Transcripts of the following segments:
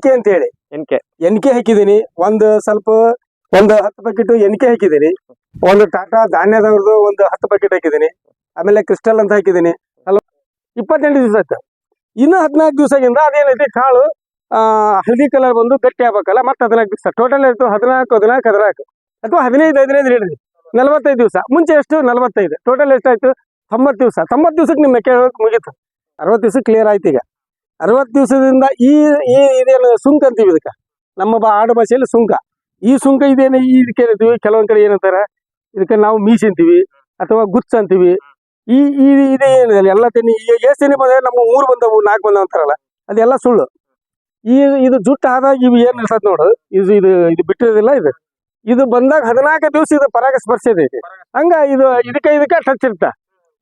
N K ಅಂತ ಹೇಳಿ N K? N K ಹಾಕಿದೀನಿ. ಒಂದು ಸ್ವಲ್ಪ ಒಂದು ಹತ್ತು ಪ್ಯಾಕೆಟ್ ಎನ್ಕೆ ಹಾಕಿದೀನಿ. ಒಂದು ಟಾಟಾ ಧಾನ್ಯದವ್ರದ್ದು ಒಂದು ಹತ್ತು ಪ್ಯಾಕೆಟ್ ಹಾಕಿದೀನಿ. ಆಮೇಲೆ ಕ್ರಿಸ್ಟಲ್ ಅಂತ ಹಾಕಿದೀನಿ. ಹಲೋ ಇಪ್ಪತ್ತೆಂಟು ದಿವಸ ಆಯ್ತು. ಇನ್ನು ಹದಿನಾಲ್ಕು ದಿವಸದಿಂದ ಅದೇನೈತಿ ಕಾಳು ಆ, ಹಳದಿ ಕಲರ್ ಬಂದು ಗಟ್ಟಿ ಆಗ್ಬೇಕಲ್ಲ ಮತ್ತೆ ಹದಿನಾಲ್ಕು ದಿವಸ. ಟೋಟಲ್ ಇರ್ತು ಹದಿನಾಲ್ಕು ಹದಿನಾಲ್ಕು ಹದಿನಾಲ್ಕು. ಅಥವಾ ಹದಿನೈದು ಹದಿನೈದು ಹಿಡಿದ್ರಿ ನಲವತ್ತೈದು ದಿವಸ. ಮುಂಚೆ ಎಷ್ಟು? ನಲವತ್ತೈದು. ಟೋಟಲ್ ಎಷ್ಟಾಯ್ತು? ತೊಂಬತ್ತು ದಿವಸ. ತೊಂಬತ್ತು ದಿವಸಕ್ಕೆ ನಿಮ್ಮ ಮೆಕ್ಕೆ ಮುಗೀತು. ಅರವತ್ತು ದಿವಸ ಕ್ಲಿಯರ್ ಆಯ್ತು ಈಗ. ಅರವತ್ತು ದಿವಸದಿಂದ ಈ ಇದೇನು ಸುಂಕ ಅಂತೀವಿ ಇದಕ್ಕೆ? ನಮ್ಮ ಬಾ ಆಡು ಭಾಷೆಯಲ್ಲಿ ಸುಂಕ. ಈ ಸುಂಕ ಇದೇನು ಇದಕ್ಕೆ ಏನಂತೀವಿ ಕೆಲವೊಂದ್ ಕಡೆ ಏನಂತಾರೆ, ಇದಕ್ಕೆ ನಾವು ಮೀಸಿ ಅಂತೀವಿ, ಅಥವಾ ಗುಚ್ಚ ಅಂತೀವಿ. ಈ ಈ ಇದೇ ಏನಿದೆ ಎಲ್ಲ ತೆನಿ ಈಗ ಎಷ್ಟು ತೆನಿ ಬಂದರೆ ನಮ್ಮ ಮೂರು ಬಂದವು, ನಾಲ್ಕು ಬಂದವು ಅಂತಾರಲ್ಲ, ಅದೆಲ್ಲ ಸುಳ್ಳು. ಈ, ಇದು ಜುಟ್ಟು ಆದಾಗ ಇವು ಏನು ಇರ್ತದ ನೋಡು, ಇದು ಇದು ಇದು ಬಿಟ್ಟಿರೋದಿಲ್ಲ ಇದು. ಇದು ಬಂದಾಗ ಹದಿನಾಲ್ಕು ದಿವಸ ಇದು ಪರಾಗ ಸ್ಪರ್ಶ ಇದೆ. ಹಂಗ ಇದು ಇದಕ್ಕೆ ಇದಕ್ಕೆ ಟಚ್ ಇರ್ತ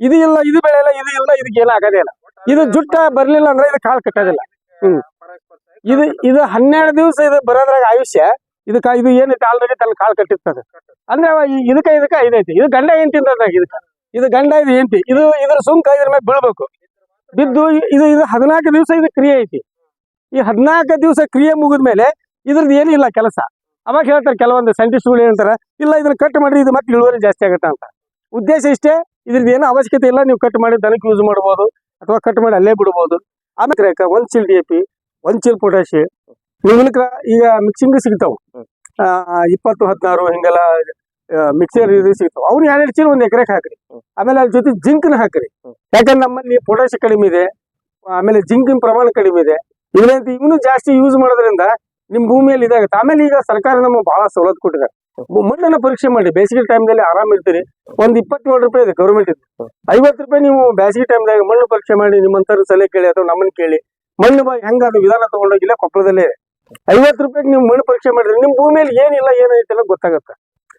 ಇದು ಇಲ್ಲ, ಇದು ಬೆಳೆಯಲ್ಲ ಇದು ಇಲ್ಲ, ಇದಕ್ಕೆ ಏನು ಆಗೋದೇ ಇಲ್ಲ. ಇದು ಜುಟ್ಟ ಬರ್ಲಿಲ್ಲ ಅಂದ್ರೆ ಇದು ಕಾಳು ಕಟ್ಟೋದಿಲ್ಲ. ಹ್ಮ್. ಇದು ಇದು ಹನ್ನೆರಡು ದಿವಸ ಇದು ಬರೋದ್ರಾಗ ಆಯುಷ್ಯ, ಇದಕ್ಕ ಇದು ಏನು ಆಲ್ರೆಡಿ ತನ್ನ ಕಾಳು ಕಟ್ಟಿರ್ತದೆ. ಅಂದ್ರೆ ಇದಕ್ಕ ಇದಕ್ಕ ಇದೈತಿ. ಇದು ಗಂಡ ಏನ್ ತಿಂತದಾಗ ಇದಕ್ಕ. ಇದು ಗಂಡ, ಇದು ಏಂತಿ ಇದು ಇದ್ರ ಸುಂಕ, ಇದ್ರ ಮೇಲೆ ಬೀಳ್ಬೇಕು. ಬಿದ್ದು ಇದು ಇದು ಹದಿನಾಲ್ಕು ದಿವಸ ಇದು ಕ್ರಿಯೆ ಐತಿ. ಈ ಹದಿನಾಲ್ಕು ದಿವಸ ಕ್ರಿಯೆ ಮುಗಿದ್ಮೇಲೆ ಇದ್ರದ್ದು ಏನಿಲ್ಲ ಕೆಲಸ. ಅವಾಗ ಹೇಳ್ತಾರೆ ಕೆಲವೊಂದು ಸೈಂಟಿಸ್ಟ್ಗಳು ಹೇಳ್ತಾರೆ ಇಲ್ಲ, ಇದನ್ನ ಕಟ್ ಮಾಡಿದ್ರೆ ಇದು ಮತ್ತೆ ಇಳುವರಿ ಜಾಸ್ತಿ ಆಗುತ್ತೆ ಅಂತ. ಉದ್ದೇಶ ಇಷ್ಟೇ ಇದ್ರದ್ದು ಏನು ಅವಶ್ಯಕತೆ ಇಲ್ಲ. ನೀವು ಕಟ್ ಮಾಡಿ ದನಕ್ಕೆ ಯೂಸ್ ಮಾಡ್ಬೋದು ಅಥವಾ ಕಟ್ ಮಾಡಿ ಅಲ್ಲೇ ಬಿಡ್ಬೋದು. ಆಮೇಲೆ ಒಂದ್ ಚೀಲ್ ಡಿ ಎ ಪಿ ಒಂದ್ ಚೀಲ್ ಪೊಟ್ಯಾಶಿ ನಿಮ್ಗೆ ಈಗ ಮಿಕ್ಸಿಂಗ್ ಸಿಗ್ತಾವ. ಆ, ಇಪ್ಪತ್ತು ಹದಿನಾರು ಹಿಂಗೆಲ್ಲ ಮಿಕ್ಸರ್ ಇದು ಸಿಗ್ತಾವ. ಅವ್ರು ಎರಡು ಚೀಲ ಒಂದ್ ಎಕರೆಗೆ ಹಾಕ್ರಿ. ಆಮೇಲೆ ಅದ್ರ ಜೊತೆ ಜಿಂಕ್ನ ಹಾಕ್ರಿ. ಯಾಕಂದ್ರೆ ನಮ್ಮಲ್ಲಿ ಪೊಟ್ಯಾಶ್ ಕಡಿಮೆ ಇದೆ. ಆಮೇಲೆ ಜಿಂಕಿನ ಪ್ರಮಾಣ ಕಡಿಮೆ ಇದೆ. ಇವನು ಜಾಸ್ತಿ ಯೂಸ್ ಮಾಡೋದ್ರಿಂದ ನಿಮ್ ಭೂಮಿಯಲ್ಲಿ ಇದಾಗುತ್ತೆ. ಆಮೇಲೆ ಈಗ ಸರ್ಕಾರ ನಮಗೆ ಬಹಳ ಸವಲತ್ತು ಕೊಟ್ಟಿದ್ದಾರೆ ಮು- ಮಣ್ಣನ್ನ ಪರೀಕ್ಷೆ ಮಾಡಿ, ಬೇಸಿಗೆ ಟೈಮ್ದಲ್ಲಿ ಆರಾಮ್ ಇರ್ತೀರಿ. ಒಂದ್ ಇಪ್ಪತ್ತೇಳು ರೂಪಾಯಿ ಇದೆ ಗೌರ್ಮೆಂಟ್ ಇದೆ ಐವತ್ತು ರೂಪಾಯಿ ನೀವು ಬೇಸಿಗೆ ಟೈಮ್ದಾಗ ಮಣ್ಣು ಪರೀಕ್ಷೆ ಮಾಡಿ ನಿಮ್ಮಂತರ ಸಲಹೆ ಕೇಳಿ ಅಥವಾ ನಮ್ಮನ್ನ ಕೇಳಿ, ಮಣ್ಣು ಬಾಯಿ ಹೆಂಗ ಅದು ವಿಧಾನ ತಗೊಂಡೋಗಿಲ್ಲ ಕೊಪ್ಪಳದಲ್ಲೇ ಐವತ್ತು ರೂಪಾಯಿಗೆ ನೀವು ಮಣ್ಣು ಪರೀಕ್ಷೆ ಮಾಡಿದ್ರೆ ನಿಮ್ ಭೂಮಿಯಲ್ಲಿ ಏನಿಲ್ಲ, ಏನೈತೆ ಎಲ್ಲ ಗೊತ್ತಾಗುತ್ತೆ.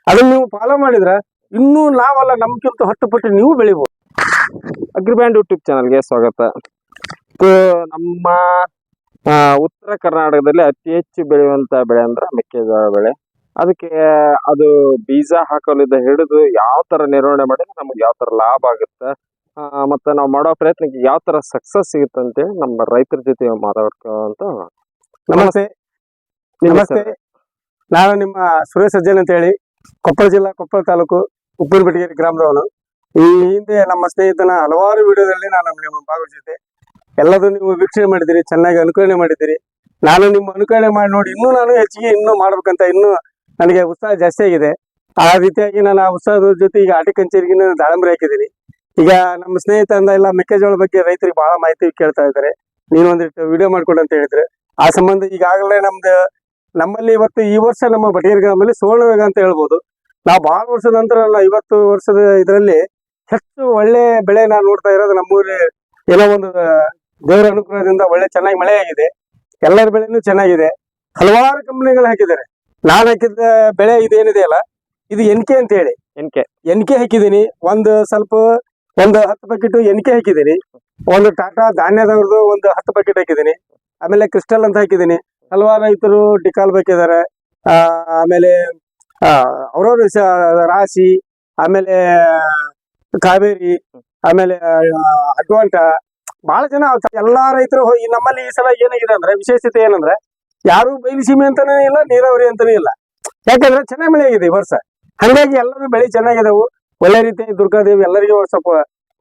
ಅದನ್ನ ನೀವು ಫಾಲೋ ಮಾಡಿದ್ರೆ ಇನ್ನೂ ನಾವಲ್ಲ ನಮ್ಗಿಂತ ಹತ್ತು ಪಟ್ಟು ನೀವು ಬೆಳಿಬಹುದು ಅಗ್ರಿಬ್ಯಾಂಡ್ ಯೂಟ್ಯೂಬ್ ಚಾನಲ್ಗೆ ಸ್ವಾಗತ. ನಮ್ಮ ಉತ್ತರ ಕರ್ನಾಟಕದಲ್ಲಿ ಅತಿ ಹೆಚ್ಚು ಬೆಳೆಯುವಂತ ಬೆಳೆ ಅಂದ್ರೆ ಮೆಕ್ಕೆಜೋಳ ಬೆಳೆ. ಅದಕ್ಕೆ ಅದು ಬೀಜ ಹಾಕಲಿದ್ದ ಹಿಡಿದು ಯಾವ ತರ ನಿರ್ವಹಣೆ ಮಾಡಿದ್ರೆ ನಮ್ಗೆ ಯಾವ ತರ ಲಾಭ ಆಗುತ್ತೆ? ಮತ್ತೆ ನಾವು ಮಾಡೋ ಪ್ರಯತ್ನಕ್ಕೆ ಯಾವ ತರ ಸಕ್ಸಸ್ ಸಿಗುತ್ತೆ ಅಂತೇಳಿ ನಮ್ಮ ರೈತರ ಜೊತೆ ಮಾತಾಡ್ಕೊಂತ ನಮಸ್ತೆ. ನಮಸ್ತೆ. ನಾನು ನಿಮ್ಮ ಸುರೇಶ್ ಸಜ್ಜನ್ ಅಂತ ಹೇಳಿ ಕೊಪ್ಪಳ ಜಿಲ್ಲಾ ಕೊಪ್ಪಳ ತಾಲೂಕು ಉಪ್ಪಿನಪೆಟ್ಟಿಗೆ ಗ್ರಾಮದವನು. ಈ ಹಿಂದೆ ನಮ್ಮ ಸ್ನೇಹಿತನ ಹಲವಾರು ವಿಡಿಯೋದಲ್ಲಿ ನಾನು ನಿಮ್ಮ ಭಾಗವಹಿಸಿದ್ದೆ. ಎಲ್ಲದೂ ನೀವು ವೀಕ್ಷಣೆ ಮಾಡಿದಿರಿ ಚೆನ್ನಾಗಿ ಅನುಕರಣೆ ಮಾಡಿದ್ದೀರಿ. ನಾನು ನಿಮ್ಮ ಅನುಕರಣೆ ಮಾಡಿ ನೋಡಿ ಇನ್ನೂ ನಾನು ಹೆಚ್ಚಿಗೆ ಇನ್ನೂ ಮಾಡ್ಬೇಕಂತ ಇನ್ನೂ ನನಗೆ ಉತ್ಸಾಹ ಜಾಸ್ತಿ ಆಗಿದೆ. ಆ ರೀತಿಯಾಗಿ ನಾನು ಆ ಉತ್ಸಾಹದ ಜೊತೆ ಈಗ ಆಟಿಕಂಚೇರಿಗೆ ದಾಳಂಬರಿ ಹಾಕಿದ್ದೀನಿ. ಈಗ ನಮ್ಮ ಸ್ನೇಹಿತ ಅಂದ ಎಲ್ಲ ಮೆಕ್ಕೆಜೋಳ ಬಗ್ಗೆ ರೈತರಿಗೆ ಬಹಳ ಮಾಹಿತಿ ಕೇಳ್ತಾ ಇದ್ದಾರೆ. ನೀನು ಒಂದಿಷ್ಟು ವಿಡಿಯೋ ಮಾಡ್ಕೊಡು ಅಂತ ಹೇಳಿದ್ರೆ. ಆ ಸಂಬಂಧ ಈಗಾಗಲೇ ನಮ್ದು, ನಮ್ಮಲ್ಲಿ ಇವತ್ತು ಈ ವರ್ಷ ನಮ್ಮ ಬಟೇರಿ ಗ್ರಾಮದಲ್ಲಿ ಸುವರ್ಣವೇಗ ಅಂತ ಹೇಳ್ಬೋದು. ನಾವು ಬಹಳ ವರ್ಷದ ನಂತರ ಐವತ್ತು ವರ್ಷದ ಇದರಲ್ಲಿ ಹೆಚ್ಚು ಒಳ್ಳೆ ಬೆಳೆ ನಾನು ನೋಡ್ತಾ ಇರೋದು ನಮ್ಮೂರಿ ಏನೋ ಒಂದು ದೇವರ ಅನುಗ್ರಹದಿಂದ ಒಳ್ಳೆ ಚೆನ್ನಾಗಿ ಮಳೆ ಆಗಿದೆ ಎಲ್ಲರ ಬೆಳೆನೂ ಚೆನ್ನಾಗಿದೆ. ಹಲವಾರು ಕಂಪನಿಗಳು ಹಾಕಿದ್ದಾರೆ. ನಾನು ಹಾಕಿದ ಬೆಳೆ ಇದೇನಿದೆ ಅಲ್ಲ? ಇದು ಎನ್ಕೆ ಅಂತ ಹೇಳಿ. ಎನ್ಕೆ ಎನ್ಕೆ ಹಾಕಿದೀನಿ ಒಂದ್ ಸ್ವಲ್ಪ ಒಂದು ಹತ್ತು ಪ್ಯಾಕೆಟ್ ಎನ್ಕೆ ಹಾಕಿದೀನಿ ಒಂದ್ ಟಾಟಾ ಧಾನ್ಯದವ್ರದ್ದು ಒಂದು ಹತ್ತು ಪ್ಯಾಕೆಟ್ ಹಾಕಿದೀನಿ ಆಮೇಲೆ ಕ್ರಿಸ್ಟಲ್ ಅಂತ ಹಾಕಿದೀನಿ ಹಲವಾರು ರೈತರು ಡಿಕಾಲ್ ಬೇಕಿದ್ದಾರೆ ಆ, ಆಮೇಲೆ ಅವ್ರವ್ರ ರಾಶಿ ಆಮೇಲೆ ಕಾವೇರಿ ಆಮೇಲೆ ಅಡ್ವಾಂಟ. ಬಹಳ ಜನ ಎಲ್ಲಾ ರೈತರು ನಮ್ಮಲ್ಲಿ ಈ ಸಲ ಏನಾಗಿದೆ ಅಂದ್ರೆ ವಿಶೇಷತೆ ಏನಂದ್ರೆ ಯಾರು ಬಯಲು ಸೀಮೆ ಅಂತಾನೆ ಇಲ್ಲ ನೀರಾವರಿ ಅಂತಾನೆ ಇಲ್ಲ. ಯಾಕಂದ್ರೆ ಚೆನ್ನಾಗಿ ಮಳೆ ಆಗಿದೆ ಈ ವರ್ಷ. ಹಂಗಾಗಿ ಎಲ್ಲರೂ ಬೆಳೆ ಚೆನ್ನಾಗಿದಾವು. ಒಳ್ಳೆ ರೀತಿಯಾಗಿ ದುರ್ಗಾದೇವಿ ಎಲ್ಲರಿಗೂ ಸ್ವಲ್ಪ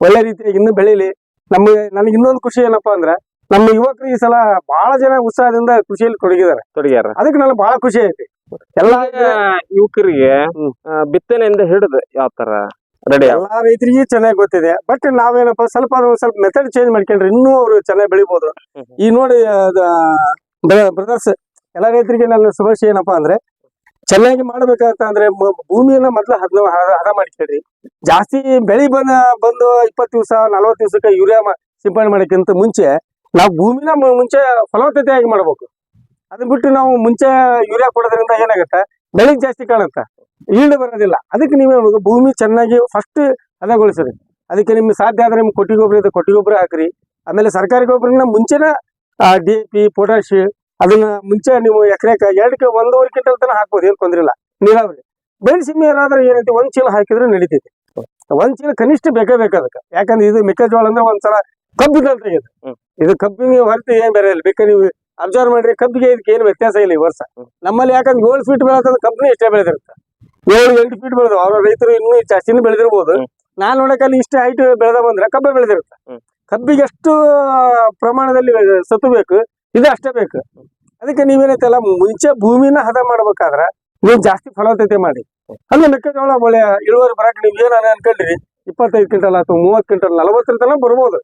ಒಳ್ಳೆ ರೀತಿಯಾಗಿ ಇನ್ನೂ ಬೆಳೀಲಿ. ನಮಗೆ ನನಗೆ ಇನ್ನೊಂದು ಖುಷಿ ಏನಪ್ಪಾ ಅಂದ್ರೆ ನಮ್ಮ ಯುವಕರು ಈ ಸಲ ಬಹಳ ಜನ ಉತ್ಸಾಹದಿಂದ ಕೃಷಿಯಲ್ಲಿ ತೊಡಗಿದ್ದಾರೆ. ತೊಡಗ್ಯಾರ. ಅದಕ್ಕೆ ನನಗೆ ಬಹಳ ಖುಷಿ ಐತಿ. ಎಲ್ಲ ಯುವಕರಿಗೆ ಬಿತ್ತನೆಯಿಂದ ಹಿಡಿದು ಯಾವ ತರ ರೆಡಿ ಎಲ್ಲಾ ರೈತರಿಗೆ ಚೆನ್ನಾಗಿ ಗೊತ್ತಿದೆ. ಬಟ್ ನಾವೇನಪ್ಪ ಸ್ವಲ್ಪ ಸ್ವಲ್ಪ ಮೆಥಡ್ ಚೇಂಜ್ ಮಾಡ್ಕೊಂಡ್ರೆ ಇನ್ನೂ ಅವರು ಚೆನ್ನಾಗಿ ಬೆಳಿಬಹುದು ಈ ನೋಡಿ ಬ್ರದರ್ಸ್ ಎಲ್ಲ ರೈತರಿಗೆ ನನ್ನ ಶುಭಾಶಯ ಏನಪ್ಪಾ ಅಂದ್ರೆ, ಚೆನ್ನಾಗಿ ಮಾಡ್ಬೇಕಂತ ಅಂದ್ರೆ ಭೂಮಿಯನ್ನ ಮೊದ್ಲು ಹದ ಹದ ಮಾಡ್ಕೇಳ್ರಿ ಜಾಸ್ತಿ ಬೆಳಿ ಬಂದ, ಬಂದು ಇಪ್ಪತ್ತು ದಿವಸ, ನಲವತ್ತು ದಿವಸಕ್ಕೆ ಯೂರಿಯಾ ಸಿಂಪಡಣೆ ಮಾಡೋಕ್ಕಿಂತ ಮುಂಚೆ, ನಾವು ಭೂಮಿನ ಮುಂಚೆ ಮುಂಚೆ ಫಲವತ್ತತೆಯಾಗಿ ಮಾಡ್ಬೇಕು. ಅದನ್ನ ಬಿಟ್ಟು ನಾವು ಮುಂಚೆ ಯೂರಿಯಾ ಕೊಡೋದ್ರಿಂದ ಏನಾಗುತ್ತೆ ಬೆಳಿ ಜಾಸ್ತಿ ಕಾಣುತ್ತೆ. ಈಲ್ಡ್ ಬರೋದಿಲ್ಲ. ಅದಕ್ಕೆ ನೀವೇ ಭೂಮಿ ಚೆನ್ನಾಗಿ ಫಸ್ಟ್ ಹದಗೊಳಿಸ್ರಿ. ಅದಕ್ಕೆ ನಿಮ್ಗೆ ಸಾಧ್ಯ ಆದ್ರೆ ನಿಮ್ಗೆ ಕೊಟ್ಟಿಗೆ ಗೊಬ್ಬರ ಇದೆ, ಕೊಟ್ಟಿಗೆ ಗೊಬ್ಬರ ಹಾಕ್ರಿ. ಆಮೇಲೆ ಸರ್ಕಾರಿ ಗೊಬ್ಬರನ ಮುಂಚೆನ ಡಿ ಪಿ ಪೊಟ್ಯಾಶ್ ಅದನ್ನ ಮುಂಚೆ ನೀವು ಎಕರೆಕ ಎರಡಕ್ಕೆ ಒಂದೂವರೆ ಕ್ವಿಂಟಲ್ ತನಕ ಹಾಕ್ಬೋದು ಏನು ತೊಂದ್ರೆ ಇಲ್ಲ. ನೀರಾವರಿ. ಬೆಳೆ ಸಿಮ್ಮೆ ಏನಾದ್ರೆ ಏನೈತಿ ಒಂದ್ ಚೀಲ ಹಾಕಿದ್ರೆ ನಡೀತೈತಿ. ಒಂದ್ ಚೀಲ ಕನಿಷ್ಠ ಬೇಕೇ ಬೇಕು ಅದಕ್ಕೆ. ಯಾಕಂದ್ರೆ ಇದು ಮೆಕ್ಕೆಜೋಳ ಅಂದ್ರೆ ಒಂದ್ಸಲ ಕಬ್ಬಿದ್ದಂತ ಇದು. ಇದು ಕಬ್ಬಿನ ಹೊರತು ಏನ್ ಬೇರೆ ಇಲ್ಲ. ಬೇಕಾ ನೀವು ಅಬ್ಸರ್ವ್ ಮಾಡ್ರಿ ಕಬ್ಬಿಗೆ ಇದಕ್ಕೆ ಏನು ವ್ಯತ್ಯಾಸ ಇಲ್ಲ ಈ ವರ್ಷ. ನಮ್ಮಲ್ಲಿ ಯಾಕಂದ್ರೆ ಏಳು ಫೀಟ್ ಬೆಳೆದ ಕಬ್ಬಿನ ಇಷ್ಟೇ ಬೆಳೆದಿರುತ್ತೆ. ಏಳು ಎಂಟು ಫೀಟ್ ಬೆಳೆದು ಅವ್ರ ರೈತರು ಇನ್ನೂ ಜಾಸ್ತಿನೂ ಬೆಳೆದಿರ್ಬೋದು. ನಾನು ನೋಡಕ್ಕಲ್ಲಿ ಇಷ್ಟೇ ಹೈಟ್ ಬೆಳೆದ ಬಂದ್ರೆ ಕಬ್ಬೆ ಬೆಳೆದಿರುತ್ತೆ. ಕಬ್ಬಿಗೆ ಎಷ್ಟು ಪ್ರಮಾಣದಲ್ಲಿ ಸತ್ತು ಬೇಕು ಇದು ಅಷ್ಟೇ ಬೇಕು. ಅದಕ್ಕೆ ನೀವೇನೈತಲ್ಲ ಮುಂಚೆ ಭೂಮಿನ ಹದ ಮಾಡ್ಬೇಕಾದ್ರ ನೀವು ಜಾಸ್ತಿ ಫಲವತ್ತತೆ ಮಾಡಿ. ಅಂದ್ರೆ ಮೆಕ್ಕೆಜೋಳ ಒಳ್ಳೆ ಇಳುವರಿ ಬರಕ್ ನೀವು ಏನ ಅನ್ಕೊಂಡ್ರಿ? ಇಪ್ಪತ್ತೈದು ಕ್ವಿಂಟಲ್ ಅಥವಾ ಮೂವತ್ ಕ್ವಿಂಟಲ್ ನಲವತ್ತರ ತನಕ ಬರ್ಬೋದು.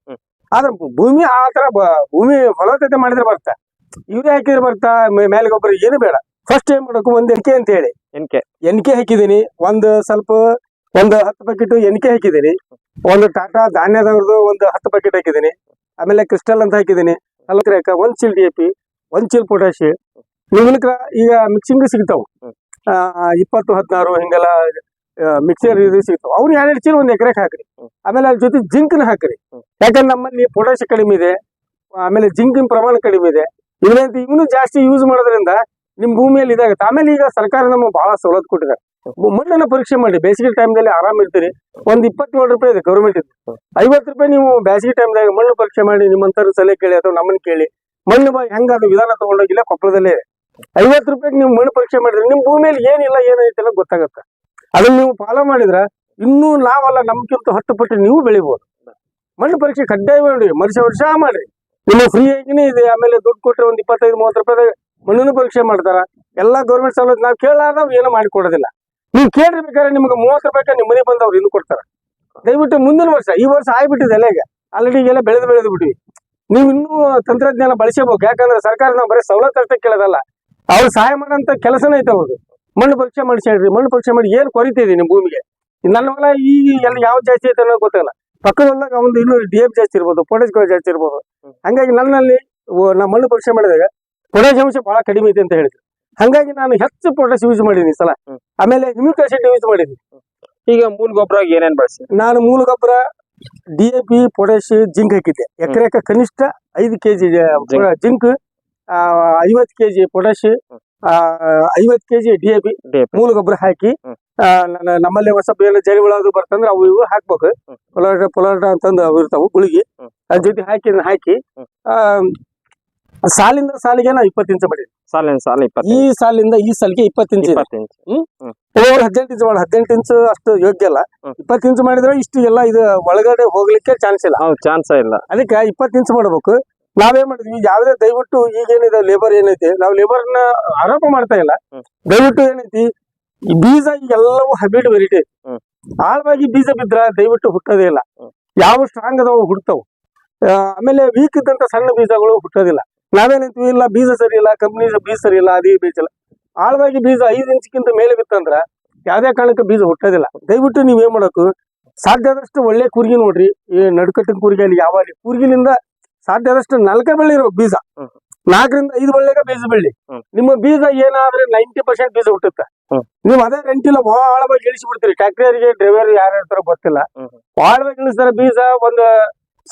ಆದ್ರೆ ಭೂಮಿ ಆ ತರ ಭೂಮಿ ಫಲವತ್ತತೆ ಮಾಡಿದ್ರೆ ಬರ್ತಾ. ಇವ್ರೆ ಹಾಕಿದ್ರೆ ಬರ್ತಾ ಮೇಲೆ ಗೊಬ್ಬರ ಏನು ಬೇಡ. ಫಸ್ಟ್ ಏನ್ ಮಾಡಬೇಕು ಒಂದ್ ಎನ್ಕೆ ಅಂತ ಹೇಳಿ. ಎನ್ಕೆ ಎನ್ಕೆ ಹಾಕಿದೀನಿ ಒಂದು ಸ್ವಲ್ಪ ಒಂದು ಹತ್ತು ಪ್ಯಾಕೆಟ್ ಎಣಿಕೆ ಹಾಕಿದ್ದೀನಿ. ಒಂದು ಟಾಟಾ ಧಾನ್ಯದವ್ರದ್ದು ಒಂದು ಹತ್ತು ಪ್ಯಾಕೆಟ್ ಹಾಕಿದ್ದೀನಿ. ಆಮೇಲೆ ಕ್ರಿಸ್ಟಲ್ ಅಂತ ಹಾಕಿದೀನಿ ನಲ್ವತ್ತು ಒಂದ್ ಚೀಲ್ ಡಿ ಎ ಪಿ ಒಂದ್ ಚೀಲ್ ಪೊಟ್ಯಾಶಿ ನಿಮ್ಗೆ ಈಗ ಮಿಕ್ಸಿಂಗ್ ಸಿಗ್ತಾವ. ಇಪ್ಪತ್ತು, ಹದಿನಾರು ಹಿಂಗೆಲ್ಲ ಮಿಕ್ಸರ್ ಇದು ಸಿಗ್ತಾವ. ಅವ್ರು ಎರಡೆರಡು ಚೀಲ ಒಂದ್ ಎಕರೆಗೆ ಹಾಕ್ರಿ. ಆಮೇಲೆ ಅದ್ರ ಜೊತೆ ಜಿಂಕ್ನ ಹಾಕ್ರಿ. ಯಾಕಂದ್ರೆ ನಮ್ಮಲ್ಲಿ ಪೊಟ್ಯಾಶ್ ಕಡಿಮೆ ಇದೆ. ಆಮೇಲೆ ಜಿಂಕಿನ ಪ್ರಮಾಣ ಕಡಿಮೆ ಇದೆ. ಇವನಂತ ಇವನು ಜಾಸ್ತಿ ಯೂಸ್ ಮಾಡೋದ್ರಿಂದ ನಿಮ್ ಭೂಮಿಯಲ್ಲಿ ಇದಾಗುತ್ತೆ. ಆಮೇಲೆ ಈಗ ಸರ್ಕಾರ ನಮಗೆ ಬಹಳ ಸವಲತ್ತು ಕೊಟ್ಟಿದ್ದಾರೆ ಮಣ್ಣನ್ನ ಪರೀಕ್ಷೆ ಮಾಡಿ, ಬೇಸಿಗೆ ಟೈಮ್ದಲ್ಲಿ ಆರಾಮ್ ಇರ್ತೀರಿ. ಒಂದ್ ಇಪ್ಪತ್ತೇಳು ರೂಪಾಯಿ ಇದೆ ಗೌರ್ಮೆಂಟ್ ಇದೆ ಐವತ್ತು ರೂಪಾಯಿ ನೀವು ಬೇಸಿಗೆ ಟೈಮ್ದಾಗ ಮಣ್ಣು ಪರೀಕ್ಷೆ ಮಾಡಿ ನಿಮ್ಮಂತರ ಸಲಹೆ ಕೇಳಿ ಅಥವಾ ನಮ್ಮನ್ನ ಕೇಳಿ, ಮಣ್ಣು ಬಾಯಿ ಹೆಂಗ ಅದು ವಿಧಾನ ತಗೊಂಡೋಗಿಲ್ಲ ಕೊಪ್ಪಳದಲ್ಲೇ ಐವತ್ತು ರೂಪಾಯಿಗೆ ನೀವು ಮಣ್ಣು ಪರೀಕ್ಷೆ ಮಾಡಿದ್ರೆ ನಿಮ್ ಭೂಮಿಯಲ್ಲಿ ಏನಿಲ್ಲ, ಏನೈತೆ ಎಲ್ಲ ಗೊತ್ತಾಗುತ್ತೆ. ಅದನ್ನ ನೀವು ಫಾಲೋ ಮಾಡಿದ್ರ ಇನ್ನೂ ನಾವಲ್ಲ ನಮ್ಗಿಂತ ಹತ್ತು ಪಟ್ಟು ನೀವು ಬೆಳಿಬಹುದು ಮಣ್ಣು ಪರೀಕ್ಷೆ ಕಡ್ಡಾಯ ಮಾಡಿ, ವರ್ಷ ವರ್ಷ ಮಾಡ್ರಿ. ನಿಮ್ಮ ಫ್ರೀ ಆಗಿನೇ ಇದೆ, ಆಮೇಲೆ ದುಡ್ಡು ಕೊಟ್ಟರೆ ಒಂದ್ ಇಪ್ಪತ್ತೈದು, ಮೂವತ್ತು ರೂಪಾಯಿ ಮಣ್ಣನ್ನು ಪರೀಕ್ಷೆ ಮಾಡ್ತಾರ. ಎಲ್ಲಾ ಗೌರ್ಮೆಂಟ್ ಸವಲತ್ತು ನಾವು ಕೇಳಾರ್ದವ್ ಏನೂ ಮಾಡಿ ಕೊಡೋದಿಲ್ಲ ನೀವು ಕೇಳ್ರಿ ಬೇಕಾದ್ರೆ ನಿಮ್ಗೆ ಮೂವತ್ತು ರೂಪಾಯಿ ನಿಮ್ಮ ಮನೆ ಬಂದವ್ರು ಇನ್ನು ಕೊಡ್ತಾರ. ದಯವಿಟ್ಟು ಮುಂದಿನ ವರ್ಷ, ಈ ವರ್ಷ ಆಗ್ಬಿಟ್ಟಿದೆ ಎಲೆಗೆ ಆಲ್ರೆಡಿ ಈಗೆಲ್ಲ ಬೆಳೆದು ಬೆಳೆದು ಬಿಟ್ಟಿವಿ. ನೀವು ಇನ್ನೂ ತಂತ್ರಜ್ಞಾನ ಬಳಸಬೇಕು ಯಾಕಂದ್ರೆ ಸರ್ಕಾರ ನಾವು ಬರೀ ಸವಲತ್ತು ಅಷ್ಟೇ ಕೇಳೋದಲ್ಲ. ಅವ್ರು ಸಹಾಯ ಮಾಡೋಂಥ ಕೆಲಸನೇ ಐತೆ ಅವ್ರದ್ದು ಮಣ್ಣು ಪರೀಕ್ಷೆ ಮಾಡಿಸಿ ಮಣ್ಣು ಪರೀಕ್ಷೆ ಮಾಡಿ ಏನು ಕೊರತೆ ನಿಮ್ಮ ಭೂಮಿಗೆ? ನನ್ನ ಹೊಲ ಈಗ ಎಲ್ಲ ಯಾವ್ದು ಜಾಸ್ತಿ ಐತೆ ಅನ್ನೋದು ಗೊತ್ತಿಲ್ಲ. ಪಕ್ಕದ ಒಂದು ಇನ್ನೂ ಡಿ ಎಫ್ ಜಾಸ್ತಿ ಇರ್ಬೋದು ಪೊಟೇಜ್ಗಳು ಜಾಸ್ತಿ ಇರ್ಬೋದು. ಹಂಗಾಗಿ ನನ್ನಲ್ಲಿ ನಾವು ಮಣ್ಣು ಪರೀಕ್ಷೆ ಮಾಡಿದಾಗ ಪೊಟ್ಯಾಶ್ ಅಂಶ ಬಹಳ ಕಡಿಮೆ ಐತೆ ಅಂತ ಹೇಳಿದ್ರು. ಹಂಗಾಗಿ ನಾನು ಹೆಚ್ಚು ಪೊಟ್ಯಾಶ್ ಯೂಸ್ ಮಾಡೀನಿ ಈ ಸಲ. ಆಮೇಲೆ ಹ್ಯೂಮಿಕ್ ಆಸಿಡ್ ಯೂಸ್ ಮಾಡೀನಿ ಈಗ ಮೂಲ ಗೊಬ್ಬರ ಏನೇನ್ ಬಳಸಿ? ನಾನು ಮೂಲ ಗೊಬ್ಬರ D A P potash zinc ಹಾಕಿದ್ದೆ. ಎಕರೆಕ ಕನಿಷ್ಠ ಐದು ಕೆಜಿ ಜಿಂಕ್ ಐವತ್ತು ಕೆಜಿ ಪೊಟ್ಯಾಶ್ ಐವತ್ತು ಕೆಜಿ ಡಿ ಎ ಪಿ ಮೂಲ ಗೊಬ್ಬರ ಹಾಕಿ ನಮ್ಮಲ್ಲಿ ಹೊಸ ಬೇರೆ ಜರಿ ಅದು ಬರ್ತಂದ್ರೆ ಅವು ಇವು ಹಾಕ್ಬೇಕು. ಪೊಲಾಟ ಪೊಲಾಟ ಅಂತಂದು ಅವು ಇರ್ತಾವು ಗುಳಿಗೆ. ಅದ್ರ ಜೊತೆ ಹಾಕಿ ಹಾಕಿ ಸಾಲಿಂದ ಸಾಲಿಗೆ ನಾ ಇಪ್ಪತ್ತು ಇಂಚ್ ಬಡಿ ಸಾಲಿನ ಸಾಲ ಈ ಸಾಲಿಂದ ಈ ಸಾಲಿಗೆ ಇಪ್ಪತ್ತು ಇಂಚ್ ಹ್ಮ್ ಇಪ್ಪತ್ತು ಇಂಚ್. ಹದಿನೆಂಟು ಇಂಚ್ ಮಾಡಿ ಹದಿನೆಂಟು ಇಂಚ್ ಅಷ್ಟು ಯೋಗ್ಯ ಅಲ್ಲ. ಇಪ್ಪತ್ತು ಇಂಚ್ ಮಾಡಿದ್ರೆ ಇಷ್ಟು ಎಲ್ಲ ಇದು ಒಳಗಡೆ ಹೋಗ್ಲಿಕ್ಕೆ ಚಾನ್ಸ್ ಇಲ್ಲ. ಹೌದು ಚಾನ್ಸ್ ಇಲ್ಲ. ಅದಕ್ಕೆ ಇಪ್ಪತ್ತು ಇಂಚ್ ಮಾಡ್ಬೇಕು. ನಾವೇನ್ ಮಾಡಿದ್ವಿ? ಯಾವ್ದೇ ದಯವಿಟ್ಟು ಈಗ ಏನಿದೆ ಲೇಬರ್ ಏನೈತಿ? ನಾವು ನ ಆರೋಪ ಮಾಡ್ತಾ ಇಲ್ಲ. ದಯವಿಟ್ಟು ಏನೈತಿ? ಈ ಬೀಜ ಎಲ್ಲವೂ ಹೈಬ್ರಿಡ್ ವೆರೈಟಿ ಆಳವಾಗಿ ಬೀಜ ಬಿದ್ರ ದಯವಿಟ್ಟು ಹುಟ್ಟೋದೇ ಇಲ್ಲ. ಯಾವ ಸ್ಟ್ರಾಂಗ್ ಅದಾವ ಹುಡ್ತಾವ ಆಮೇಲೆ ವೀಕ್ ಇದ್ದಂತ ಸಣ್ಣ ಬೀಜಗಳು ಹುಟ್ಟೋದಿಲ್ಲ. ನಾವೇನಂತೀವಿ? ಇಲ್ಲ ಬೀಜ ಸರಿ ಇಲ್ಲ ಕಂಪ್ನಿ ಬೀಜ ಸರಿ ಇಲ್ಲ ಅದೇ ಬೀಜ ಇಲ್ಲ. ಆಳವಾಗಿ ಬೀಜ ಐದು ಇಂಚ್ಗಿಂತ ಮೇಲೆ ಬಿತ್ತಂದ್ರ ಯಾವ್ದೇ ಕಾರಣಕ್ಕೆ ಬೀಜ ಹುಟ್ಟೋದಿಲ್ಲ. ದಯವಿಟ್ಟು ನೀವ್ ಏನ್ ಮಾಡಬೇಕು? ಸಾಧ್ಯ ಆದಷ್ಟು ಒಳ್ಳೆ ಕೂರ್ಗಿ ನೋಡ್ರಿ. ಈ ನಡುಕಟ್ಟಿನ ಕೂರ್ಗಿಯಲ್ಲಿ ಯಾವ ಕೂರ್ಗಿಲಿಂದ ಸಾಧ್ಯ ಆದಷ್ಟು ನಾಲ್ಕ ಬಳ್ಳಿ ಬೀಜ. ನಾಲ್ಕರಿಂದ ಐದು ಬಳ್ಳಿಗ ಬೀಜ ಬೆಳ್ಳಿ. ನಿಮ್ಮ ಬೀಜ ಏನಾದ್ರೆ ನೈಂಟಿ ಪರ್ಸೆಂಟ್ ಬೀಜ ಹುಟ್ಟುತ್ತೆ. ನೀವು ಅದೇ ರೆಂಟಿಲ್ಲ ಆಳವಾಗಿ ಇಳಿಸಿ ಬಿಡ್ತೀರಿ ಟ್ಯಾಕ್ಟರಿಗೆ ಡ್ರೈವರ್ ಯಾರು ಹೇಳ್ತಾರೋ ಗೊತ್ತಿಲ್ಲ. ಆಳವಾಗಿ ಇಳಿಸಿದ್ರೆ ಬೀಜ ಒಂದು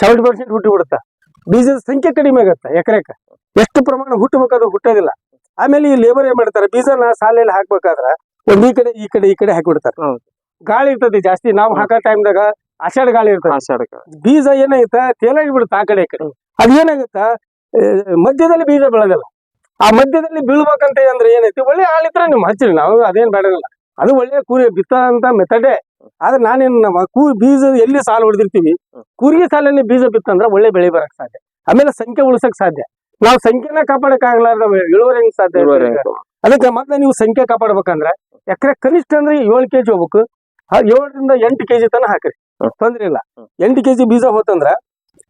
ಸೆವೆಂಟಿ ಪರ್ಸೆಂಟ್ ಹುಟ್ಟಿ ಬಿಡುತ್ತೆ. ಬೀಜದ ಸಂಖ್ಯೆ ಕಡಿಮೆ ಆಗುತ್ತೆ ಎಕರೆಕ. ಎಷ್ಟು ಪ್ರಮಾಣ ಹುಟ್ಟಬೇಕು ಅದು ಹುಟ್ಟೋದಿಲ್ಲ. ಆಮೇಲೆ ಈ ಲೇಬರ್ ಏನ್ ಮಾಡ್ತಾರೆ? ಬೀಜನ ಸಾಲೆಯಲ್ಲಿ ಹಾಕ್ಬೇಕಾದ್ರ ಒಂದ್ ಈ ಕಡೆ ಈ ಕಡೆ ಈ ಕಡೆ ಹಾಕಿಬಿಡ್ತಾರೆ. ಗಾಳಿ ಇರ್ತದೆ ಜಾಸ್ತಿ ನಾವು ಹಾಕೋ ಟೈಮ್ದಾಗ ಆಷಾಢ ಗಾಳಿ ಇರ್ತದೆ. ಬೀಜ ಏನಾಯ್ತ? ತೇಲಾಗಿ ಬಿಡುತ್ತೆ ಆ ಕಡೆ ಈ ಕಡೆ. ಅದೇನಾಗುತ್ತ ಮಧ್ಯದಲ್ಲಿ ಬೀಜ ಬೆಳೆದಿಲ್ಲ. ಆ ಮಧ್ಯದಲ್ಲಿ ಬೀಳ್ಬೇಕಂತ ಅಂದ್ರೆ ಏನೈತಿ ಒಳ್ಳೆ ಆಳಿದ್ರೆ ನಿಮ್ ಹಚ್ಚಿರಿ ನಾವು ಅದೇನ್ ಬೇಡಲ್ಲ ಅದು ಒಳ್ಳೆ ಕೂರಿ ಬಿತ್ತಂತ ಮೆಥಡೇ ಆದ್ರೆ ನಾನೇನ್ ನಮ್ಮ ಕೂ ಬೀಜ ಎಲ್ಲಿ ಸಾಲು ಹೊಡೆದಿರ್ತೀವಿ ಕೂರಿಗೆ ಸಾಲಲ್ಲಿ ಬೀಜ ಬಿತ್ತಂದ್ರೆ ಒಳ್ಳೆ ಬೆಳೆ ಬರಕ್ ಸಾಧ್ಯ. ಆಮೇಲೆ ಸಂಖ್ಯೆ ಉಳಿಸಕ್ ಸಾಧ್ಯ. ನಾವು ಸಂಖ್ಯೆನ ಕಾಪಾಡಕ್ ಆಗ್ಲಾರ್ದ ಇಳುವರಿ ಹೆಂಗ್ ಸಾಧ್ಯ? ಅದಕ್ಕೆ ಮತ್ತೆ ನೀವು ಸಂಖ್ಯೆ ಕಾಪಾಡ್ಬೇಕಂದ್ರೆ ಎಕರೆ ಕನಿಷ್ಠ ಅಂದ್ರೆ ಏಳು ಕೆಜಿ ಹೋಗ್ಬೇಕು. ಏಳರಿಂದ ಎಂಟು ಕೆಜಿ ತನ ಹಾಕ್ರಿ. ತೊಂದ್ರೆ ಇಲ್ಲ. ಎಂಟು ಕೆಜಿ ಬೀಜ ಹೋತಂದ್ರ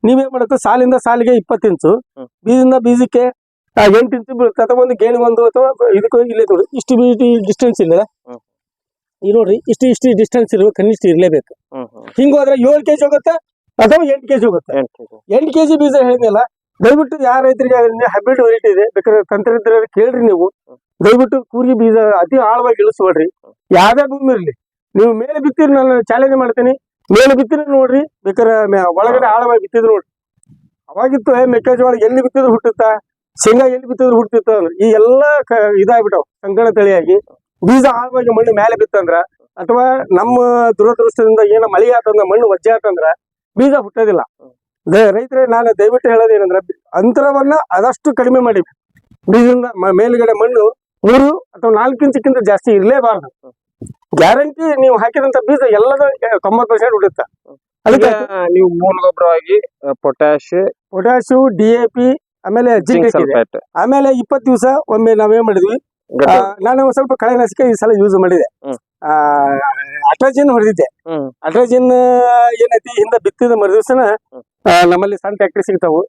ನೀವೇನ್ ಮಾಡಬೇಕು ಸಾಲಿಂದ ಸಾಲಿಗೆ ಇಪ್ಪತ್ತು ಇಂಚು. ಬೀಜದಿಂದ ಬೀಜಕ್ಕೆ ಎಂಟು ಇಂಚು ಬೀಳುತ್ತೆ. ಅಥವಾ ಒಂದು ಗೇಣಿ ಒಂದು ಅಥವಾ ಇದಕ್ಕೂ ಇಲ್ಲಿ ಇಷ್ಟು ಬೀಟಿ ಡಿಸ್ಟೆನ್ಸ್ ಇಲ್ಲ ನೋಡ್ರಿ ಇಷ್ಟು ಇಷ್ಟು ಡಿಸ್ಟೆನ್ಸ್ ಇರುವ ಕನಿಷ್ಠ ಇರ್ಲೇಬೇಕು. ಹಿಂಗ ಹೋದ್ರೆ ಏಳು ಕೆಜಿ ಹೋಗುತ್ತೆ ಅಥವಾ ಎಂಟು ಕೆಜಿ ಹೋಗುತ್ತೆ. ಎಂಟು ಕೆಜಿ. ಬೀಜ ಹೇಳಿದ್ನಲ್ಲ ದಯವಿಟ್ಟು ಯಾರ ರೈತರಿಗೆ ಹೈಬ್ರಿಡ್ ವೆರೈಟಿ ಇದೆ ಬೇಕಾದ್ರೆ ತಂತ್ರಜ್ಞರ ಕೇಳ್ರಿ ನೀವು. ದಯವಿಟ್ಟು ಕೂರಿ ಬೀಜ ಅತಿ ಆಳವಾಗಿ ಇಳಿಸ್ಬೇಡ್ರಿ ಯಾವ್ದೇ ಭೂಮಿ ಇರಲಿ ನೀವು ಮೇಲೆ ಬಿತ್ತಿರಿ ನಾನು ಚಾಲೆಂಜ್ ಮಾಡ್ತೀನಿ. ಮೇಲೆ ಬಿತ್ತಿರಿ ನೋಡ್ರಿ ಬೇಕಾದ್ರೆ ಒಳಗಡೆ ಆಳವಾಗಿ ಬಿತ್ತಿದ್ರು ನೋಡ್ರಿ. ಅವಾಗಿತ್ತು ಮೆಕ್ಕೆಜೋಳ ಎಲ್ಲಿ ಬಿತ್ತಿದ್ರು ಹುಟ್ಟುತ್ತಾ ಶೇಂಗಾ ಎಲ್ಲಿ ಬಿತ್ತಿದ್ರು ಹುಟ್ಟುತ್ತ ಅಂದ್ರೆ ಈ ಎಲ್ಲಾ ಇದಾಗ್ಬಿಟ್ಟವ್ ಸಂಕಣ ತಳಿಯಾಗಿ. ಬೀಜ ಆಗುವಾಗ ಮಣ್ಣು ಮೇಲೆ ಬಿತ್ತಂದ್ರ ಅಥವಾ ನಮ್ಮ ದುರದೃಷ್ಟದಿಂದ ಏನ ಮಳೆ ಆತಂದ್ರ ಮಣ್ಣು ವಜ್ಜೆ ಆತಂದ್ರ ಬೀಜ ಹುಟ್ಟೋದಿಲ್ಲ. ರೈತರೇ ನಾನು ದಯವಿಟ್ಟು ಹೇಳೋದು ಏನಂದ್ರೆ ಅಂತರವನ್ನ ಅದಷ್ಟು ಕಡಿಮೆ ಮಾಡಿ. ಬೀಜದಿಂದ ಮೇಲ್ಗಡೆ ಮಣ್ಣು ಮೂರು ಅಥವಾ ನಾಲ್ಕು ಇಂಚಕ್ಕಿಂತ ಜಾಸ್ತಿ ಇರಲೇಬಾರದು. ಗ್ಯಾರಂಟಿ ನೀವು ಹಾಕಿದಂತ ಬೀಜ ಎಲ್ಲದ ತೊಂಬತ್ತು ಪರ್ಸೆಂಟ್ ಉಡುತ್ತೆ. ಅದಕ್ಕೆ ನೀವು ಮೂಲ ಗೊಬ್ಬರವಾಗಿ potash potash D A P ಆಮೇಲೆ ಜಿಂಕ್ ಆಮೇಲೆ ಇಪ್ಪತ್ತು ದಿವಸ ಒಮ್ಮೆ ನಾವೇನ್ ಮಾಡಿದ್ವಿ? ನಾನು ಸ್ವಲ್ಪ ಕಳೆನಾಶಕ ಈ ಸಲ ಯೂಸ್ ಮಾಡಿದೆ. ಆ ಅಟ್ರಾಜಿನ್ ಹೊಡೆದಿದ್ದೆ. ಅಟ್ರಜಿನ್ ಏನೈತಿ ಹಿಂದೆ ಬಿತ್ತಿದ ಮರು ದಿವಸನ ನಮ್ಮಲ್ಲಿ ಸಣ್ಣ ಟ್ಯಾಕ್ಟ್ರಿ ಸಿಗ್ತಾವು.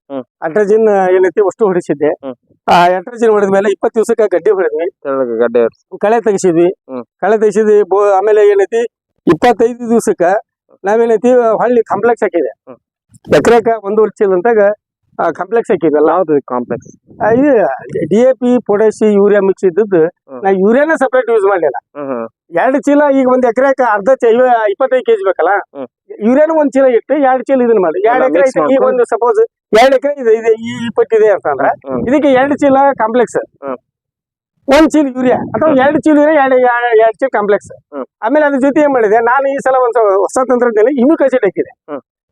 ಅಟ್ರಜಿನ್ ಏನೈತಿ ಅಷ್ಟು ಹೊಡಿಸಿದ್ದೆ. ಆ ಅಟ್ರಾಜಿನ್ ಹೊಡೆದ ಮೇಲೆ ಇಪ್ಪತ್ತು ದಿವಸಕ್ಕೆ ಗಡ್ಡೆ ಹೊಡೆದ್ವಿ. ಕಳೆ ತೆಗಿಸಿದ್ವಿ. ಕಳೆ ತೆಗಿಸಿದ್ವಿ ಆಮೇಲೆ ಏನೈತಿ ಇಪ್ಪತ್ತೈದು ದಿವಸಕ್ಕ ನಾವೇನೈತಿ ಹೊಳ್ಳಿ ಕಾಂಪ್ಲೆಕ್ಸ್ ಹಾಕಿದೆ. ಎಕರೆಕ ಒಂದೂವರೆ ಚೀಲ ಅಂತಾಗ ಕಾಂಪ್ಲೆಕ್ಸ್ ಹಾಕಿದ್ರಲ್ಲ ಯಾವ್ದು ಕಾಂಪ್ಲೆಕ್ಸ್ ಇದು ಡಿ ಎ ಪಿ ಪೊಟ್ಯಾಶಿ ಯೂರಿಯಾ ಮಿಕ್ಸ್ ಇದ್ದದ್ದು. ನಾ ಯೂರಿಯಾನ ಸೆಪರೇಟ್ ಯೂಸ್ ಮಾಡಲಿಲ್ಲ. ಎರಡು ಚೀಲ ಈಗ ಒಂದ್ ಎಕರೆಕ ಅರ್ಧ ಇಪ್ಪತ್ತೈದು ಕೆಜಿ ಬೇಕಲ್ಲ? ಯೂರಿಯಾನ ಒಂದ್ ಚೀಲ ಇಟ್ಟು ಎರಡು ಚೀಲ ಇದನ್ನ ಮಾಡಿ. ಎರಡು ಎಕರೆ ಈಗ ಒಂದು ಸಪೋಸ್ ಎರಡು ಎಕರೆ ಇದೆ ಇದೆ ಈ ಇಪ್ಪತ್ತಿದೆ ಅಂತಂದ್ರೆ. ಇದಕ್ಕೆ ಎರಡು ಚೀಲ ಕಾಂಪ್ಲೆಕ್ಸ್. ಒಂದ್ ಚೀಲ ಯೂರಿಯಾ ಅಥವಾ ಎರಡು ಚೀಲ ಯೂರಿಯಾ ಎರಡು ಎರಡು ಚೀಲ ಕಾಂಪ್ಲೆಕ್ಸ್ ಆಮೇಲೆ ಅದ್ರ ಜೊತೆ ಏನ್ ಮಾಡಿದೆ? ನಾನು ಈ ಸಲ ಒಂದ್ ಹೊಸ ತಂತ್ರಜ್ಞಾನ ಇನ್ನೂ ಕಸಿಟ್ ಹಾಕಿದೆ.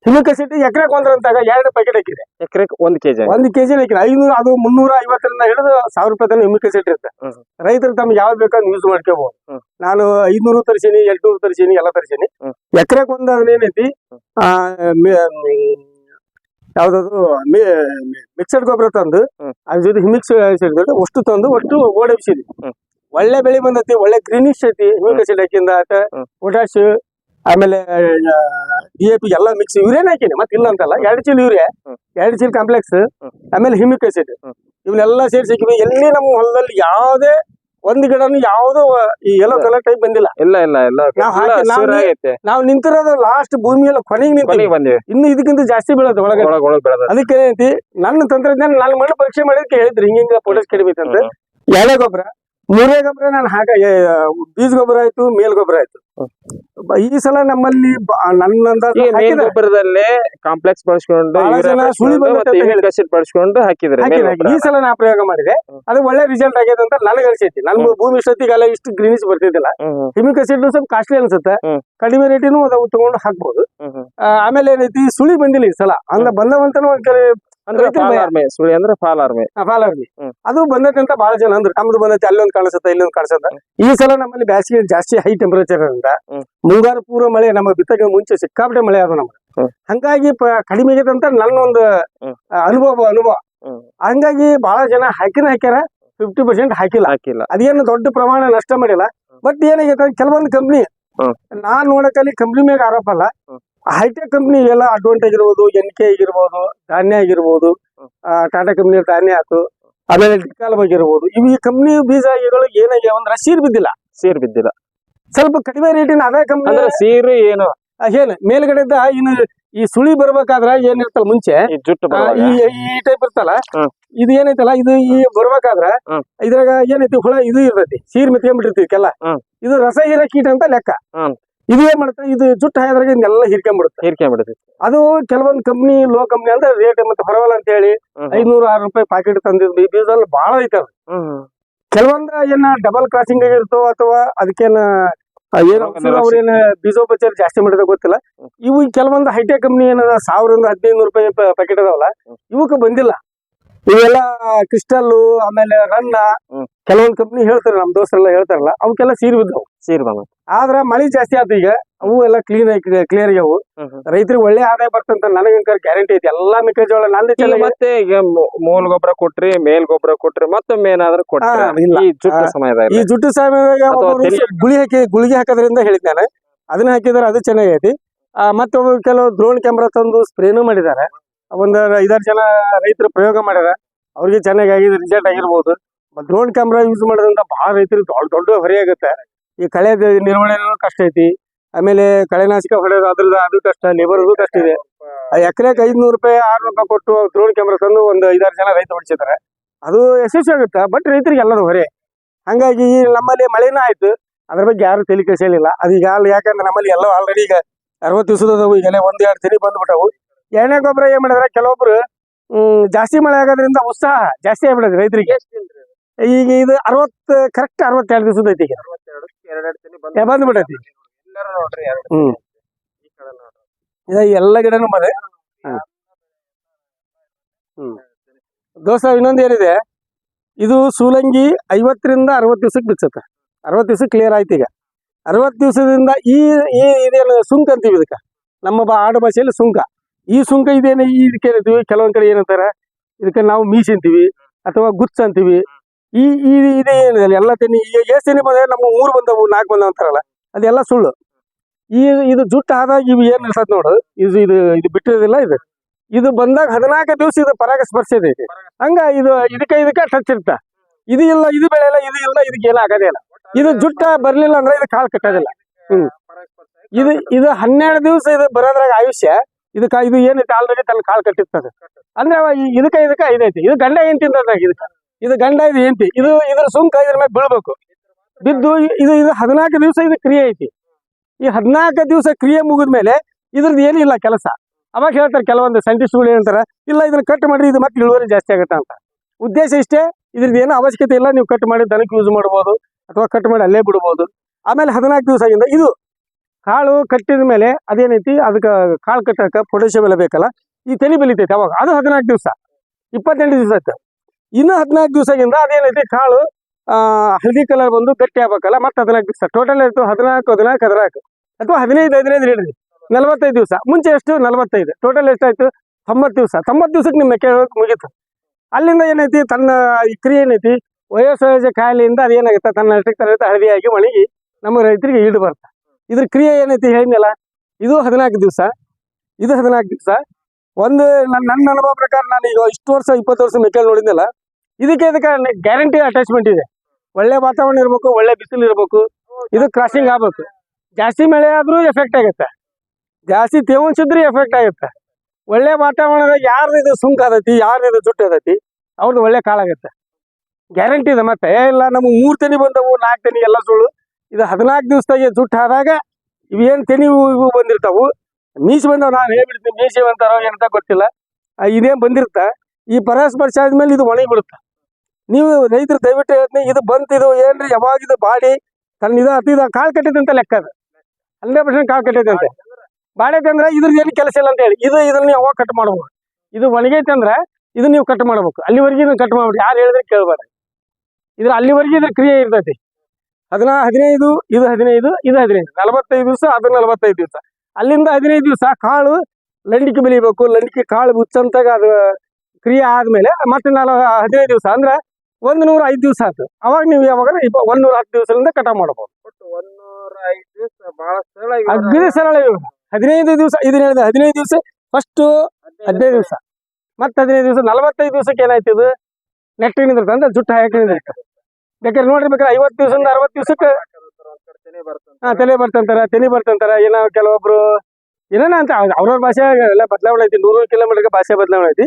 ಹ್ಮ್. ಆಸಿಡ್ ಎಕರೆಕ್ ಒಂದ್ರಂತಾಗ ಎರಡು ಪ್ಯಾಕೆಟ್ ಹಾಕಿದೆ ಎಕರೆಕ್ ಒಂದ್ ಕೆಜಿ ಒಂದು ಕೆಜಿ ಹಾಕಿದೆ ಐನೂರು ಅದು ಮುನ್ನೂರ ಐವತ್ತರಿಂದ ಹಿಡಿದು ಸಾವಿರ ರೂಪಾಯಿ ತನಕ ಹಿಮಿಕ್ ಆಸಿಡ್ ಇರುತ್ತೆ ಹ್ಮ್. ರೈತರು ತಮ್ಗೆ ಯಾವ್ದು ಬೇಕಾದ್ರೆ ಯೂಸ್ ಮಾಡ್ಕೋಬಹುದು ಹ್ಮ್. ನಾನು ಐದ್ನೂರು ತರಿಸೀನಿ ಎಂಟ್ನೂರು ತರಿಸೀನಿ ಎಲ್ಲ ತರಿಸೀನಿ ಹ್ಮ್. ಎಕರೆಕ್ ಒಂದ್ ಅದನ್ನೇನೈತಿ ಆ ಯಾವ್ದಾದ್ರು ಮಿಕ್ಸಡ್ ಗೊಬ್ಬರ ತಂದು ಹ್ಮ್. ಅದ್ರ ಜೊತೆ ಹಿಮಿಕ್ಸ್ ವಷ್ಟು ಅಷ್ಟು ತಂದು ಒಟ್ಟು ಓಡಿಸಿದ್ವಿ ಹ್ಮ್. ಒಳ್ಳೆ ಬೆಳೆ ಬಂದೈತಿ ಒಳ್ಳೆ ಗ್ರೀನಿಶ್ ಐತಿ ಹಿಮಿಕ್ ಆಸಿಡ್ ಹಾಕಿಂದ ಪೊಟ್ಯಾಶ್ ಆಮೇಲೆ ಡಿ ಎ ಪಿ ಎಲ್ಲ ಮಿಕ್ಸ್ ಯೂರಿಯನ್ ಹಾಕಿನಿ ಮತ್ತೆ ಇಲ್ಲ ಅಂತಲ್ಲ ಎರಡು ಚೀಲ ಯೂರಿಯಾ ಹ್ಮ್. ಎರಡು ಚೀಲ ಕಾಂಪ್ಲೆಕ್ಸ್ ಆಮೇಲೆ ಹಿಮಿಕ್ ಆಸಿಡ್. ಇವನ್ನೆಲ್ಲ ಸೇರಿಸಿ ಎಲ್ಲಿ ನಮ್ಮ ಹೊಲದಲ್ಲಿ ಯಾವುದೇ ಒಂದ್ ಗಿಡನು ಯಾವುದೋ ಈ ಎಲ್ಲೋ ಕಲರ್ ಟೈಪ್ ಬಂದಿಲ್ಲ. ಇಲ್ಲ ಇಲ್ಲ ಇಲ್ಲ. ನಾವ್ ನಿಂತಿರೋದು ಲಾಸ್ಟ್ ಭೂಮಿಯೆಲ್ಲ ಕೊನೆಗೆ ನಿಂತೀವಿ. ಕೊನೆಗೆ ಬಂದಿವಿ. ಇನ್ನು ಇದಕ್ಕಿಂತ ಜಾಸ್ತಿ ಬೀಳತ್ತೆ ಒಳಗೆ ಬೆಳೆದ. ಅದಕ್ಕೆ ಏನೈತಿ ನನ್ನ ತಂತ್ರಜ್ಞಾನ ನಾನು ಮಣ್ಣು ಪರೀಕ್ಷೆ ಮಾಡಿದಕ್ಕೆ ಹೇಳಿದ್ರಿ. ಹಿಂಗ ಫೋಟೋಸ್ ಅಂತ ಎಳೆ ಗೊಬ್ಬರ ಮೂರೇ ಗೊಬ್ಬರ ನಾನು ಹಾಕ ಬೀಜ ಗೊಬ್ಬರ ಆಯ್ತು ಮೇಲ್ ಗೊಬ್ಬರ ಆಯ್ತು. ಈ ಸಲ ನಮ್ಮಲ್ಲಿ ನನ್ನ ಗೊಬ್ಬರದಲ್ಲೇ ಕಾಂಪ್ಲೆಕ್ಸ್ ಬಳಸ್ಕೊಂಡು ಬಳಸ್ಕೊಂಡು ಹಾಕಿದ್ರೆ ಈ ಸಲ ನಾ ಪ್ರಯೋಗ ಮಾಡಿದೆ. ಅದು ಒಳ್ಳೆ ರಿಸಲ್ಟ್ ಆಗಿದೆ ಅಂತ ನನಗೆ ಅನ್ಸೈತಿ. ನನ್. ಭೂಮಿ ಇಷ್ಟೊತ್ತಿಗೆಲ್ಲ ಇಷ್ಟು ಗ್ರೀನಿಶ್ ಬರ್ತಿದ್ದಿಲ್ಲ. ಹಿಮಿಕ ಹ್ಮ್. ಹಿಮಿಕ್ ಆಸಿಡ್ ಸ್ವಲ್ಪ ಕಾಸ್ಟ್ಲಿ ಅನ್ಸುತ್ತೆ. ಕಡಿಮೆ ರೇಟಿನೂ ಅದು ತಗೊಂಡು. ಆ, ಆಮೇಲೆ ಏನೈತಿ ಸುಳಿ ಬಂದಿಲ್ಲ ಈ ಸಲ. ಅಂದ ಬಂದವಂತನೂ ಒಂದ್ ಕಡೆ ಅಂದ್ರೆ ಫಾಲ್ ಆರ್ಮಿ ಸುಳಿ ಅಂದ್ರೆ ಫಾಲ್ ಆರ್ಮಿ. ಅದು ಬಂದೈತೆ ಅಂತ ಬಹಳ ಜನ ಅಂದ್ರೆ. ನಮ್ದು ಬಂದೈತೆ ಅಲ್ಲೊಂದು ಕಾಣಿಸುತ್ತೆ ಇಲ್ಲೊಂದು ಕಾಣಿಸುತ್ತೆ ಈ ಸಲ ನಮ್ಮಲ್ಲಿ ಬ್ಯಾಸಿಗೆ ಜಾಸ್ತಿ ಹೈ ಟೆಂಪರೇಚರ್ ಅಂತ. ಮುಂಗಾರು ಪೂರ್ವ ಮಳೆ ನಮ್ಮ ಬಿತ್ತಕ್ಕೆ ಮುಂಚೆ ಸಿಕ್ಕಾಪಟ್ಟೆ ಮಳೆ ಅದು ನಮ್ಗೆ. ಹಂಗಾಗಿ ಕಡಿಮೆ ಆಗಿದೆ ಅಂತ ನನ್ನ ಒಂದು ಅನುಭವ ಅನುಭವ. ಹಂಗಾಗಿ ಬಹಳ ಜನ ಹಾಕಿನ ಹಾಕ್ಯಾರ ಫಿಫ್ಟಿ ಪರ್ಸೆಂಟ್ ಹಾಕಿಲ್ಲ. ಹಾಕಿಲ್ಲ. ಅದೇನು ದೊಡ್ಡ ಪ್ರಮಾಣ ನಷ್ಟ ಮಾಡಿಲ್ಲ. ಬಟ್ ಏನಾಗೈತೆ ಕೆಲವೊಂದು ಕಂಪ್ನಿ. ನಾನ್ ನೋಡಕಲ್ಲಿ ಕಂಪ್ನಿ ಮೇಲೆ ಆರೋಪ ಅಲ್ಲ. ಹೈಟೆಕ್ ಕಂಪ್ನಿ ಎಲ್ಲ ಅಡ್ವಾಂಟೇಜ್ ಇರ್ಬೋದು ಎನ್ ಕೆ ಆಗಿರ್ಬೋದು ಧಾನ್ಯ ಆಗಿರ್ಬೋದು ಆ, ಟಾಟಾ ಕಂಪ್ನಿ ಧಾನ್ಯ ಆಯ್ತು ಆಮೇಲೆ ಡಿಕಾಲ್ ಆಗಿರ್ಬೋದು ಇವು ಈ ಕಂಪ್ನಿ ಬೀಜಗಳು ಏನಾಗ್ಯಾವ ಅಂದ್ರೆ ಸೀರ್ ಬಿದ್ದಿಲ್ಲ. ಸೀರ್ ಬಿದ್ದಿಲ್ಲ. ಸ್ವಲ್ಪ ಕಡಿಮೆ ರೇಟಿನ ಅದೇ ಕಂಪ್ನಿ ಸೀರು ಏನು? ಏನು ಮೇಲ್ಗಡೆಯಿಂದ ಇನ್ನು ಈ ಸುಳಿ ಬರ್ಬೇಕಾದ್ರ ಏನಿರ್ತಲ್ಲ ಮುಂಚೆ ಈ ಟೈಪ್ ಇರ್ತಲ್ಲ. ಇದು ಏನೈತಲ್ಲ ಇದು ಈ ಬರ್ಬೇಕಾದ್ರ. ಇದ್ರಾಗ ಏನೈತಿ ಹುಳ ಇದು ಇರ್ತೈತಿ. ಸೀರ್ ಮೆತ್ಕೊಂಡ್ಬಿಟ್ಟಿರ್ತಿಕ್ಕೆಲ್ಲ. ಇದು ರಸ ಹೀರ ಕೀಟ ಅಂತ ಲೆಕ್ಕ. ಇದು ಏನ್ ಮಾಡುತ್ತೆ ಇದು ಜುಟ್ಟು ಹಾಯದ್ರಾಗ ಇದನ್ನೆಲ್ಲ ಹಿರ್ಕೊಂಡ್ಬಿಡುತ್ತೆ ಹಿರ್ಕೊಂಡ್ಬಿಡುತ್ತೆ ಅದು ಕೆಲವೊಂದು ಕಂಪ್ನಿ ಲೋ ಕಂಪ್ನಿ ಅಂದ್ರೆ ರೇಟ್ ಮತ್ತೆ ಹೊರವಲ್ಲ ಅಂತ ಹೇಳಿ. ಐನೂರು ಆರು ರೂಪಾಯಿ ಪ್ಯಾಕೆಟ್ ತಂದಿದ್ವಿ ಬೀಜದಲ್ಲಿ ಬಹಳ ಐತೆ ಅದು ಹ್ಮ್ ಹ್ಮ್. ಕೆಲವೊಂದು ಏನ ಡಬಲ್ ಕ್ರಾಸಿಂಗ್ ಆಗಿರ್ತೋ ಅಥವಾ ಅದಕ್ಕೇನ ಏನು ಅವ್ರೇನ ಬೀಜೋಪಚಾರ ಜಾಸ್ತಿ ಮಾಡಿದ ಗೊತ್ತಿಲ್ಲ. ಇವು ಕೆಲವೊಂದು ಹೈಟೆಕ್ ಕಂಪ್ನಿ ಏನದ ಸಾವಿರದಿಂದ ಹದಿನೈದು ರೂಪಾಯಿ ಪ್ಯಾಕೆಟ್ ಅದಾವಲ್ಲ ಇವಕ್ಕೆ ಬಂದಿಲ್ಲ. ಇವೆಲ್ಲ ಕ್ರಿಸ್ಟಲ್ ಆಮೇಲೆ ರನ್ನ. ಕೆಲವೊಂದು ಕಂಪ್ನಿ ಹೇಳ್ತಾರೆ ನಮ್ ದೋಸ್ತರೆಲ್ಲ ಹೇಳ್ತಾರಲ್ಲ ಅವಕ್ಕೆಲ್ಲ ಸೀರ್ ಬಿದ್ದವು ಸೀರ್ ಬಂದ ಆದ್ರ ಮಳಿ ಜಾಸ್ತಿ ಆಯ್ತು ಈಗ ಅವು ಎಲ್ಲ ಕ್ಲೀನ್ ಕ್ಲಿಯರ್ ಆಗ್ಯಾವು. ರೈತರಿಗೆ ಒಳ್ಳೆ ಆದಾಯ ಬರ್ತಂತ ನನಗಂಕರ್ ಗ್ಯಾರಂಟಿ ಐತಿ. ಎಲ್ಲಾ ಮೆಕ್ಕೆಜೋಳ ನಂದು ಚೆನ್ನಾಗಿ ಮತ್ತೆ ಈಗ ಮೂಲ ಗೊಬ್ಬರ ಕೊಟ್ರಿ ಮೇಲ್ ಗೊಬ್ಬರ ಕೊಟ್ರಿ ಮತ್ತೊಮ್ಮೆ ಏನಾದ್ರು ಕೊಟ್ರಿ ಇಲ್ಲ. ಈ ಜುಟ್ಟು ಸಮಯದಾಗ ಈ ಜುಟ್ಟು ಸಮಯದಾಗ ಗುಳಿ ಹಾಕಿ ಗುಳಿಗೆ ಹಾಕೋದ್ರಿಂದ ಹೇಳಿದ್ ನಾನು. ಅದನ್ನ ಹಾಕಿದ್ರೆ ಅದು ಚೆನ್ನಾಗೈತಿ ಐತಿ. ಮತ್ತೆ ಕೆಲವು ಡ್ರೋನ್ ಕ್ಯಾಮ್ರಾ ತಂದು ಸ್ಪ್ರೇನು ಮಾಡಿದ್ದಾರೆ ಒಂದ್ ಐದಾರು ಜನ ರೈತರು ಪ್ರಯೋಗ ಮಾಡ್ಯಾರ. ಅವ್ರಿಗೆ ಚೆನ್ನಾಗಿ ಆಗಿದೆ ರಿಸಲ್ಟ್ ಆಗಿರ್ಬೋದು. ಡ್ರೋನ್ ಕ್ಯಾಮ್ರಾ ಯೂಸ್ ಮಾಡೋದ್ರಿಂದ ಬಹಳ ರೈತರಿಗೆ ದೊಡ್ಡ ದೊಡ್ಡ ಹೊರೆ ಆಗುತ್ತೆ. ಈ ಕಳೆ ನಿರ್ವಹಣೆ ಕಷ್ಟ ಐತಿ. ಆಮೇಲೆ ಕಳೆನಾಶಕ ಹೊಡೆಯೋದು ಅದ್ರದ್ದು ಅದು ಕಷ್ಟ ಲೇಬರ್ದು ಕಷ್ಟ ಇದೆ. ಎಕರೆಗೆ ಐದ್ನೂರು ರೂಪಾಯಿ, ಆರ್ನೂರು ರೂಪಾಯಿ ಕೊಟ್ಟು ಡ್ರೋನ್ ಕ್ಯಾಮ್ರಾ ತಂದು ಒಂದು ಐದಾರು ಜನ ರೈತ ಹೊಡಿಸಿದ್ದಾರೆ ಅದು ಯಶಸ್ವಿ ಆಗುತ್ತೆ ಬಟ್ ರೈತರಿಗೆ ಎಲ್ಲರೂ ಹೊರೆ. ಹಂಗಾಗಿ ನಮ್ಮಲ್ಲಿ ಮಳೆನೂ ಆಯ್ತು. ಅದ್ರ ಬಗ್ಗೆ ಯಾರು ತಲೆ ಕೆಡಿಸಲಿಲ್ಲ. ಅದು ಈಗ ಯಾಕಂದ್ರೆ ನಮ್ಮಲ್ಲಿ ಎಲ್ಲ ಆಲ್ರೆಡಿ ಈಗ ಅರವತ್ತು ದಿವಸದವು ಈಗೆಲ್ಲ ಒಂದ್ ಎರಡು ತನಿ ಬಂದ್ಬಿಟ್ಟವು. ಎಣ್ಣೆ ಗೊಬ್ಬರ ಏನ್ ಮಾಡಿದ್ರೆ? ಕೆಲವೊಬ್ರು, ಹ್ಮ್, ಜಾಸ್ತಿ ಮಳೆ ಆಗೋದ್ರಿಂದ ಉತ್ಸಾಹ ಜಾಸ್ತಿ ಆಗ್ಬಿಡೋದು ರೈತರಿಗೆ. ಈಗ ಇದು ಅರವತ್ತು ಕರೆಕ್ಟ್ ಅರವತ್ತೆರಡು ದಿವಸದ ಐತಿ ಈಗ. ಏ, ಬಂದ್ಬಿಟ್ಟೈತಿ. ಹ್ಮ್. ಇದು ಎಲ್ಲ ಗಿಡನು ಮರೆ ಹ್ಮ್. ದೋಸ್ತ ಇನ್ನೊಂದು ಏನಿದೆ? ಇದು ಸೂಲಂಗಿ ಐವತ್ತರಿಂದ ಅರವತ್ತು ದಿವ್ಸಕ್ಕೆ ಬಿಚ್ಚುತ್ತೆ ಅರವತ್ತು ದಿವ್ಸಕ್ಕೆ ಕ್ಲಿಯರ್ ಆಯ್ತು ಈಗ. ಅರವತ್ತು ದಿವಸದಿಂದ ಈ ಈ ಇದೇನು ಸುಂಕ ಅಂತೀವಿ ಇದಕ್ಕೆ. ನಮ್ಮ ಬಾ ಆಡು ಭಾಷೆಯಲ್ಲಿ ಸುಂಕ. ಈ ಸುಂಕ ಇದೇನು? ಈ ಇದಕ್ಕೆ ಏನಂತೀವಿ ಕೆಲವೊಂದ್ ಕಡೆ ಏನಂತಾರೆ? ಇದಕ್ಕೆ ನಾವು ಮೀಸಿ ಅಂತೀವಿ ಅಥವಾ ಗುಚ್ಚ ಅಂತೀವಿ. ಈ ಈ ಇದೇ ಏನಿದೆ ಎಲ್ಲ ತೆನಿ ಈಗ ಎಷ್ಟು ತೆನಿ ಬಂದ್ರೆ ನಮ್ಮ ಮೂರು ಬಂದವು ನಾಲ್ಕು ಬಂದವು ಅಂತಾರಲ್ಲ, ಅದೆಲ್ಲ ಸುಳ್ಳು. ಈ, ಇದು ಜುಟ್ಟು ಆದಾಗ ಇವು ಏನ್ ಅನ್ಸತ್ ನೋಡು, ಇದು ಇದು ಇದು ಬಿಟ್ಟಿರೋದಿಲ್ಲ ಇದು. ಇದು ಬಂದಾಗ ಹದಿನಾಲ್ಕು ದಿವಸ ಇದು ಪರಾಗ ಸ್ಪರ್ಶ ಇದೆ. ಹಂಗ ಇದು ಇದಕ್ಕೆ ಇದಕ್ಕೆ ಟಚ್ ಇರ್ತ. ಇದು ಇಲ್ಲ, ಇದು ಬೆಳೆ ಇಲ್ಲ ಇದು ಇಲ್ಲ, ಇದಕ್ಕೆ ಏನು ಆಗೋದೇ ಇಲ್ಲ. ಇದು ಜುಟ್ಟ ಬರ್ಲಿಲ್ಲ ಅಂದ್ರೆ ಇದು ಕಾಳು ಕಟ್ಟೋದಿಲ್ಲ. ಹ್ಮ್. ಇದು ಇದು ಹನ್ನೆರಡು ದಿವಸ ಇದು ಬರೋದ್ರಾಗ ಆಯುಷ್ಯ ಇದಕ್ಕ ಇದು ಏನೈತೆ ಆಲ್ರೆಡಿ ತನ್ನ ಕಾಳು ಕಟ್ಟಿರ್ತದೆ. ಅಂದ್ರೆ ಇದಕ್ಕ ಇದಕ್ಕ ಇದೈತಿ. ಇದು ಗಂಡ ಏನ್ ತಿಂತದ ಇದಕ್ಕ. ಇದು ಗಂಡ, ಇದು ಹೆಂಡತಿ, ಇದು ಇದ್ರ ಸುಂಕ ಇದ್ರ ಮೇಲೆ ಬೀಳ್ಬೇಕು. ಬಿದ್ದು ಇದು ಇದು ಹದಿನಾಲ್ಕು ದಿವಸ ಇದು ಕ್ರಿಯೆ ಐತಿ. ಈ ಹದಿನಾಲ್ಕು ದಿವಸ ಕ್ರಿಯೆ ಮುಗಿದ್ಮೇಲೆ ಇದ್ರದ್ದು ಏನಿಲ್ಲ ಕೆಲಸ. ಅವಾಗ ಹೇಳ್ತಾರೆ ಕೆಲವೊಂದು ಸೈಂಟಿಸ್ಟ್ಗಳು ಏನಂತಾರ, ಇಲ್ಲ ಇದನ್ನ ಕಟ್ ಮಾಡಿರಿ, ಇದು ಮತ್ತೆ ಇಳುವರಿ ಜಾಸ್ತಿ ಆಗುತ್ತೆ ಅಂತ. ಉದ್ದೇಶ ಇಷ್ಟೇ, ಇದ್ರದ್ದು ಏನೋ ಅವಶ್ಯಕತೆ ಇಲ್ಲ, ನೀವು ಕಟ್ ಮಾಡಿ ದನಕ್ಕೆ ಯೂಸ್ ಮಾಡ್ಬೋದು, ಅಥವಾ ಕಟ್ ಮಾಡಿ ಅಲ್ಲೇ ಬಿಡ್ಬೋದು. ಆಮೇಲೆ ಹದಿನಾಲ್ಕು ಆಗಿಂದ ಇದು ಕಾಳು ಕಟ್ಟಿದ ಮೇಲೆ ಅದೇನೈತಿ, ಅದಕ್ಕೆ ಕಾಳು ಕಟ್ಟಕ್ಕೆ ಪೊಟ್ಯಾಷಿಯಂ ಎಲ್ಲ ಬೇಕಲ್ಲ, ಈ ತಲೆ ಬೆಳಿತೈತೆ ಅವಾಗ. ಅದು ಹದಿನಾಲ್ಕು ದಿವಸ. ಇಪ್ಪತ್ತೆಂಟು ದಿವಸ ಆಯ್ತು. ಇನ್ನು ಹದಿನಾಲ್ಕು ದಿವಸದಿಂದ ಅದೇನೈತಿ, ಕಾಳು ಹಳದಿ ಕಲರ್ ಬಂದು ಗಟ್ಟಿ ಆಗ್ಬೇಕಲ್ಲ, ಮತ್ತೆ ಹದಿನಾಲ್ಕು ದಿವಸ. ಟೋಟಲ್ ಇರ್ತವೆ ಹದಿನಾಲ್ಕು ಹದಿನಾಲ್ಕು ಹದಿನಾಲ್ಕು. ಅಥವಾ ಹದಿನೈದು ಹದಿನೈದು ಹಿಡಿದ್ರಿ ನಲವತ್ತೈದು ದಿವಸ. ಮುಂಚೆ ಎಷ್ಟು? ನಲವತ್ತೈದು. ಟೋಟಲ್ ಎಷ್ಟಾಯ್ತು ತೊಂಬತ್ತು ದಿವಸ. ತೊಂಬತ್ತು ದಿವಸಕ್ಕೆ ನಿಮ್ಮ ಮೆಕ್ಕೆ ಮುಗೀತು. ಅಲ್ಲಿಂದ ಏನೈತಿ? ತನ್ನ ಈ ಕ್ರಿಯೆ ಏನೈತಿ? ವಯೋಸಹಜ ಕಾಯಿಲೆಯಿಂದ ಅದೇನಾಗುತ್ತೆ ತನ್ನ ಅಷ್ಟಕ್ಕೆ ತನ್ನ ಹಳದಿಯಾಗಿ ಒಣಗಿ ನಮ್ಮ ರೈತರಿಗೆ ಈಡು ಬರುತ್ತೆ. ಇದ್ರ ಕ್ರಿಯೆ ಏನೈತಿ ಹೇಳಿದ್ನಲ್ಲ? ಇದು ಹದಿನಾಲ್ಕು ದಿವಸ. ಇದು ಹದಿನಾಲ್ಕು ದಿವಸ. ಒಂದು ನನ್ನ ನನ್ನ ಅನುಭವ ಪ್ರಕಾರ ನಾನು ಈಗ ಇಷ್ಟು ವರ್ಷ, ಇಪ್ಪತ್ತು ವರ್ಷ ಮೆಕ್ಕೆ ನೋಡಿದ್ನಲ್ಲ ಇದಕ್ಕೆ ಇದಕ್ಕೆ ಗ್ಯಾರಂಟಿ ಅಟ್ಯಾಚ್ಮೆಂಟ್ ಇದೆ. ಒಳ್ಳೆ ವಾತಾವರಣ ಇರಬೇಕು, ಒಳ್ಳೆ ಬಿಸಿಲು ಇರಬೇಕು. ಇದು ಕ್ರಾಸಿಂಗ್ ಆಗ್ಬೇಕು. ಜಾಸ್ತಿ ಮಳೆ ಆದ್ರೂ ಎಫೆಕ್ಟ್ ಆಗುತ್ತೆ. ಜಾಸ್ತಿ ತೇವಾಂಶ ಇದ್ರೂ ಎಫೆಕ್ಟ್ ಆಗುತ್ತೆ. ಒಳ್ಳೆ ವಾತಾವರಣ ಯಾರ್ದು ಇದು ಸುಂಕ ಆದೈತಿ, ಯಾರ್ದು ಇದು ಜುಟ್ಟು ಆದೈತಿ ಅವ್ರದ್ದು ಒಳ್ಳೆ ಕಾಳಾಗತ್ತೆ ಗ್ಯಾರಂಟಿ ಇದೆ ಮತ್ತೆ. ಇಲ್ಲ, ನಮ್ಗೆ ಮೂರು ತೆನಿ ಬಂದವು, ನಾಲ್ಕು ತೆನಿ ಎಲ್ಲ ಸುಳ್ಳು. ಇದು ಹದಿನಾಲ್ಕು ದಿವಸದಾಗೆ ಜುಟ್ಟು ಆದಾಗ ಇವೇನು ತೆನಿ ಇವು ಬಂದಿರ್ತಾವು? ಮೀಸಿ ಬಂದವು, ನಾನು ಹೇಳ್ಬಿಡ್ತೀನಿ, ಮೀಸಿ ಬಂತಾರೋ ಏನಂತ ಗೊತ್ತಿಲ್ಲ. ಇದೇನ್ ಬಂದಿರ್ತ ಈ ಪರಸ್ಪರ್ಶ ಆದ್ಮೇಲೆ ಇದು ಒಣಗಿ ಬಿಡುತ್ತೆ ನೀವು ರೈತರು ದಯವಿಟ್ಟು ಹೇಳ್ತೀನಿ, ಇದು ಬಂತು, ಇದು ಏನ್ರಿ, ಯಾವಾಗ ಇದು ಬಾಡಿ? ತನ್ನ ಇದು ಅತಿದ ಕಾಳು ಕಟ್ಟಿದಂತ ಲೆಕ್ಕ ಅದು. ಹಂಡ್ರೆಡ್ ಪರ್ಸೆಂಟ್ ಕಾಳು ಕಟ್ಟಿದಂತೆ ಬಾಡೈತೆ ಅಂದ್ರೆ ಇದ್ರದ್ದು ಏನು ಕೆಲಸ ಇಲ್ಲ ಅಂತ ಹೇಳಿ. ಇದು ಇದನ್ನ ಯಾವಾಗ ಕಟ್ ಮಾಡ್ಬೋದು? ಇದು ಒಣಗೈತೆ ಅಂದ್ರೆ, ಇದು ನೀವು ಕಟ್ ಮಾಡ್ಬೇಕು. ಅಲ್ಲಿವರೆಗೆ ಇದನ್ನ ಕಟ್ ಮಾಡ್ಬಿಡಿ. ಯಾರು ಹೇಳಿದ್ರೆ ಕೇಳ್ಬಾರ ಇದ್ರ ಅಲ್ಲಿವರೆಗೆ ಇದ್ರ ಕ್ರಿಯೆ ಇರ್ತೈತಿ. ಅದನ್ನ ಹದಿನೈದು, ಇದು ಹದಿನೈದು ಇದು ಹದಿನೈದು. ನಲವತ್ತೈದು ದಿವಸ, ಅದು ನಲವತ್ತೈದು ದಿವಸ. ಅಲ್ಲಿಂದ ಹದಿನೈದು ದಿವಸ ಕಾಳು ಲಂಡಿಕೆ ಬೆಳಿಬೇಕು. ಲಂಡಿಕೆ ಕಾಳು ಮುಚ್ಚಂತಾಗ ಅದು ಕ್ರಿಯೆ ಆದ್ಮೇಲೆ ಮತ್ತೆ ನಾಲ್ ಹದಿನೈದು ದಿವಸ. ಅಂದ್ರೆ ಒಂದು ನೂರ ಐದು ದಿವಸ ಆಯ್ತು ಅವಾಗ ನೀವು ಯಾವಾಗ ಒಂದ್ ನೂರ ಹತ್ತು ದಿವಸದಿಂದ ಕಟಾವ್ ಮಾಡಬಹುದು ಬಹಳ ಸರಳ ಹದಿನೈದು ದಿವಸ ಇದನ್ನ ಹೇಳಿದೆ ಹದಿನೈದು ದಿವಸ ಫಸ್ಟ್ ಹದಿನೈದು ದಿವಸ. ಮತ್ತೆ ಹದಿನೈದು ದಿವಸ ನಲವತ್ತೈದು ದಿವಸಕ್ಕೆ ಏನಾಯ್ತು ಇದು? ನೆಟ್ಟಿಗೆ ನಿಂದಿರ್ತದೆ ಅಂದ್ರೆ ಜುಟ್ಟು ಹಾಕಿ ನಿಂದಿರ್ತದೆ ಬೇಕಾದ್ರೆ ನೋಡ್ರಿ ಬೇಕಾದ್ರೆ ಐವತ್ತು ದಿವಸದಿಂದ ಅರವತ್ತು ದಿವಸಕ್ಕೆ ಹಾ ತಲೆ ಬರ್ತಂತಾರ ತೆನಿ ಬರ್ತಂತಾರ. ಏನೋ ಕೆಲವೊಬ್ರು ಏನೇನ ಅಂತ ಅವ್ರವ್ರ ಭಾಷೆ ಎಲ್ಲ ಬದಲಾವಣೆ ಐತಿ. ನೂರು ಕಿಲೋಮೀಟರ್ಗೆ ಭಾಷೆ ಬದಲಾವಣೆ ಐತಿ.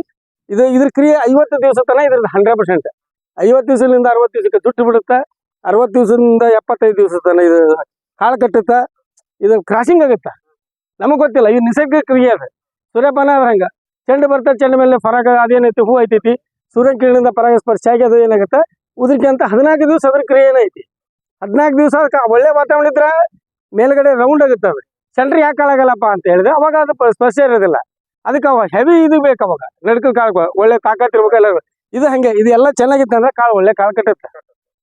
ಇದು ಇದ್ರ ಕ್ರಿಯೆ ಐವತ್ತು ದಿವಸ ತನಕ ಇದ್ರದ್ದು ಹಂಡ್ರೆಡ್ ಪರ್ಸೆಂಟ್ ಐವತ್ತು ದಿವಸದಿಂದ ಅರವತ್ತು ದಿವಸಕ್ಕೆ ದುಡ್ಡು ಬಿಡುತ್ತೆ, ಅರವತ್ತು ದಿವಸದಿಂದ ಎಪ್ಪತ್ತೈದು ದಿವಸ ಇದು ಕಾಳು ಕಟ್ಟುತ್ತೆ, ಇದು ಕ್ರಾಸಿಂಗ್ ಆಗುತ್ತೆ? ನಮಗೆ ಗೊತ್ತಿಲ್ಲ, ಇದು ನಿಸರ್ಗ ಕ್ರಿಯೆ ಅದು. ಸೂರ್ಯಪಾನ ಹಂಗ. ಚೆಂಡು ಬರ್ತಾ ಚೆಂಡು ಮೇಲೆ ಪರಾಗ ಅದೇನೈತಿ, ಹೂ ಐತೈತಿ ಸೂರ್ಯ ಕಿರಣದಿಂದ ಪರಾಗ ಸ್ಪರ್ಶ ಆಗಿ ಅದು ಏನಾಗುತ್ತೆ? ಉದ್ರಿಕೆ ಅಂತ ಹದಿನಾಲ್ಕು ದಿವಸ ಅದ್ರ ಕ್ರಿಯೆ ಏನೈತಿ? ಹದಿನಾಲ್ಕು ದಿವಸ ಒಳ್ಳೆ ವಾತಾವರಣ ಇದ್ರೆ ಮೇಲ್ಗಡೆ ರೌಂಡ್ ಆಗುತ್ತೆ ಅದು. ಸೆಂಟ್ರ್ ಯಾಕೆ ಕಾಳಾಗಲ್ಲಪ್ಪ ಅಂತ ಹೇಳಿದ್ರೆ ಅವಾಗ ಅದು ಸ್ಪರ್ಶ ಇರೋದಿಲ್ಲ. ಅದಕ್ಕೆ ಅವಾಗ ಹೆವಿ ಇದು ಬೇಕು ಅವಾಗ. ನಡ್ಕಲ್ ಕಾಳು ಒಳ್ಳೆ ತಾಕತ್ ಇರ್ಬೇಕು ಎಲ್ಲ ಇರ್ಬೇಕು. ಇದು ಹಂಗೆ ಇದೆಲ್ಲ ಚೆನ್ನಾಗಿತ್ತು ಅಂದ್ರೆ ಕಾಳು ಒಳ್ಳೆ ಕಾಳು ಕಟ್ಟುತ್ತೆ.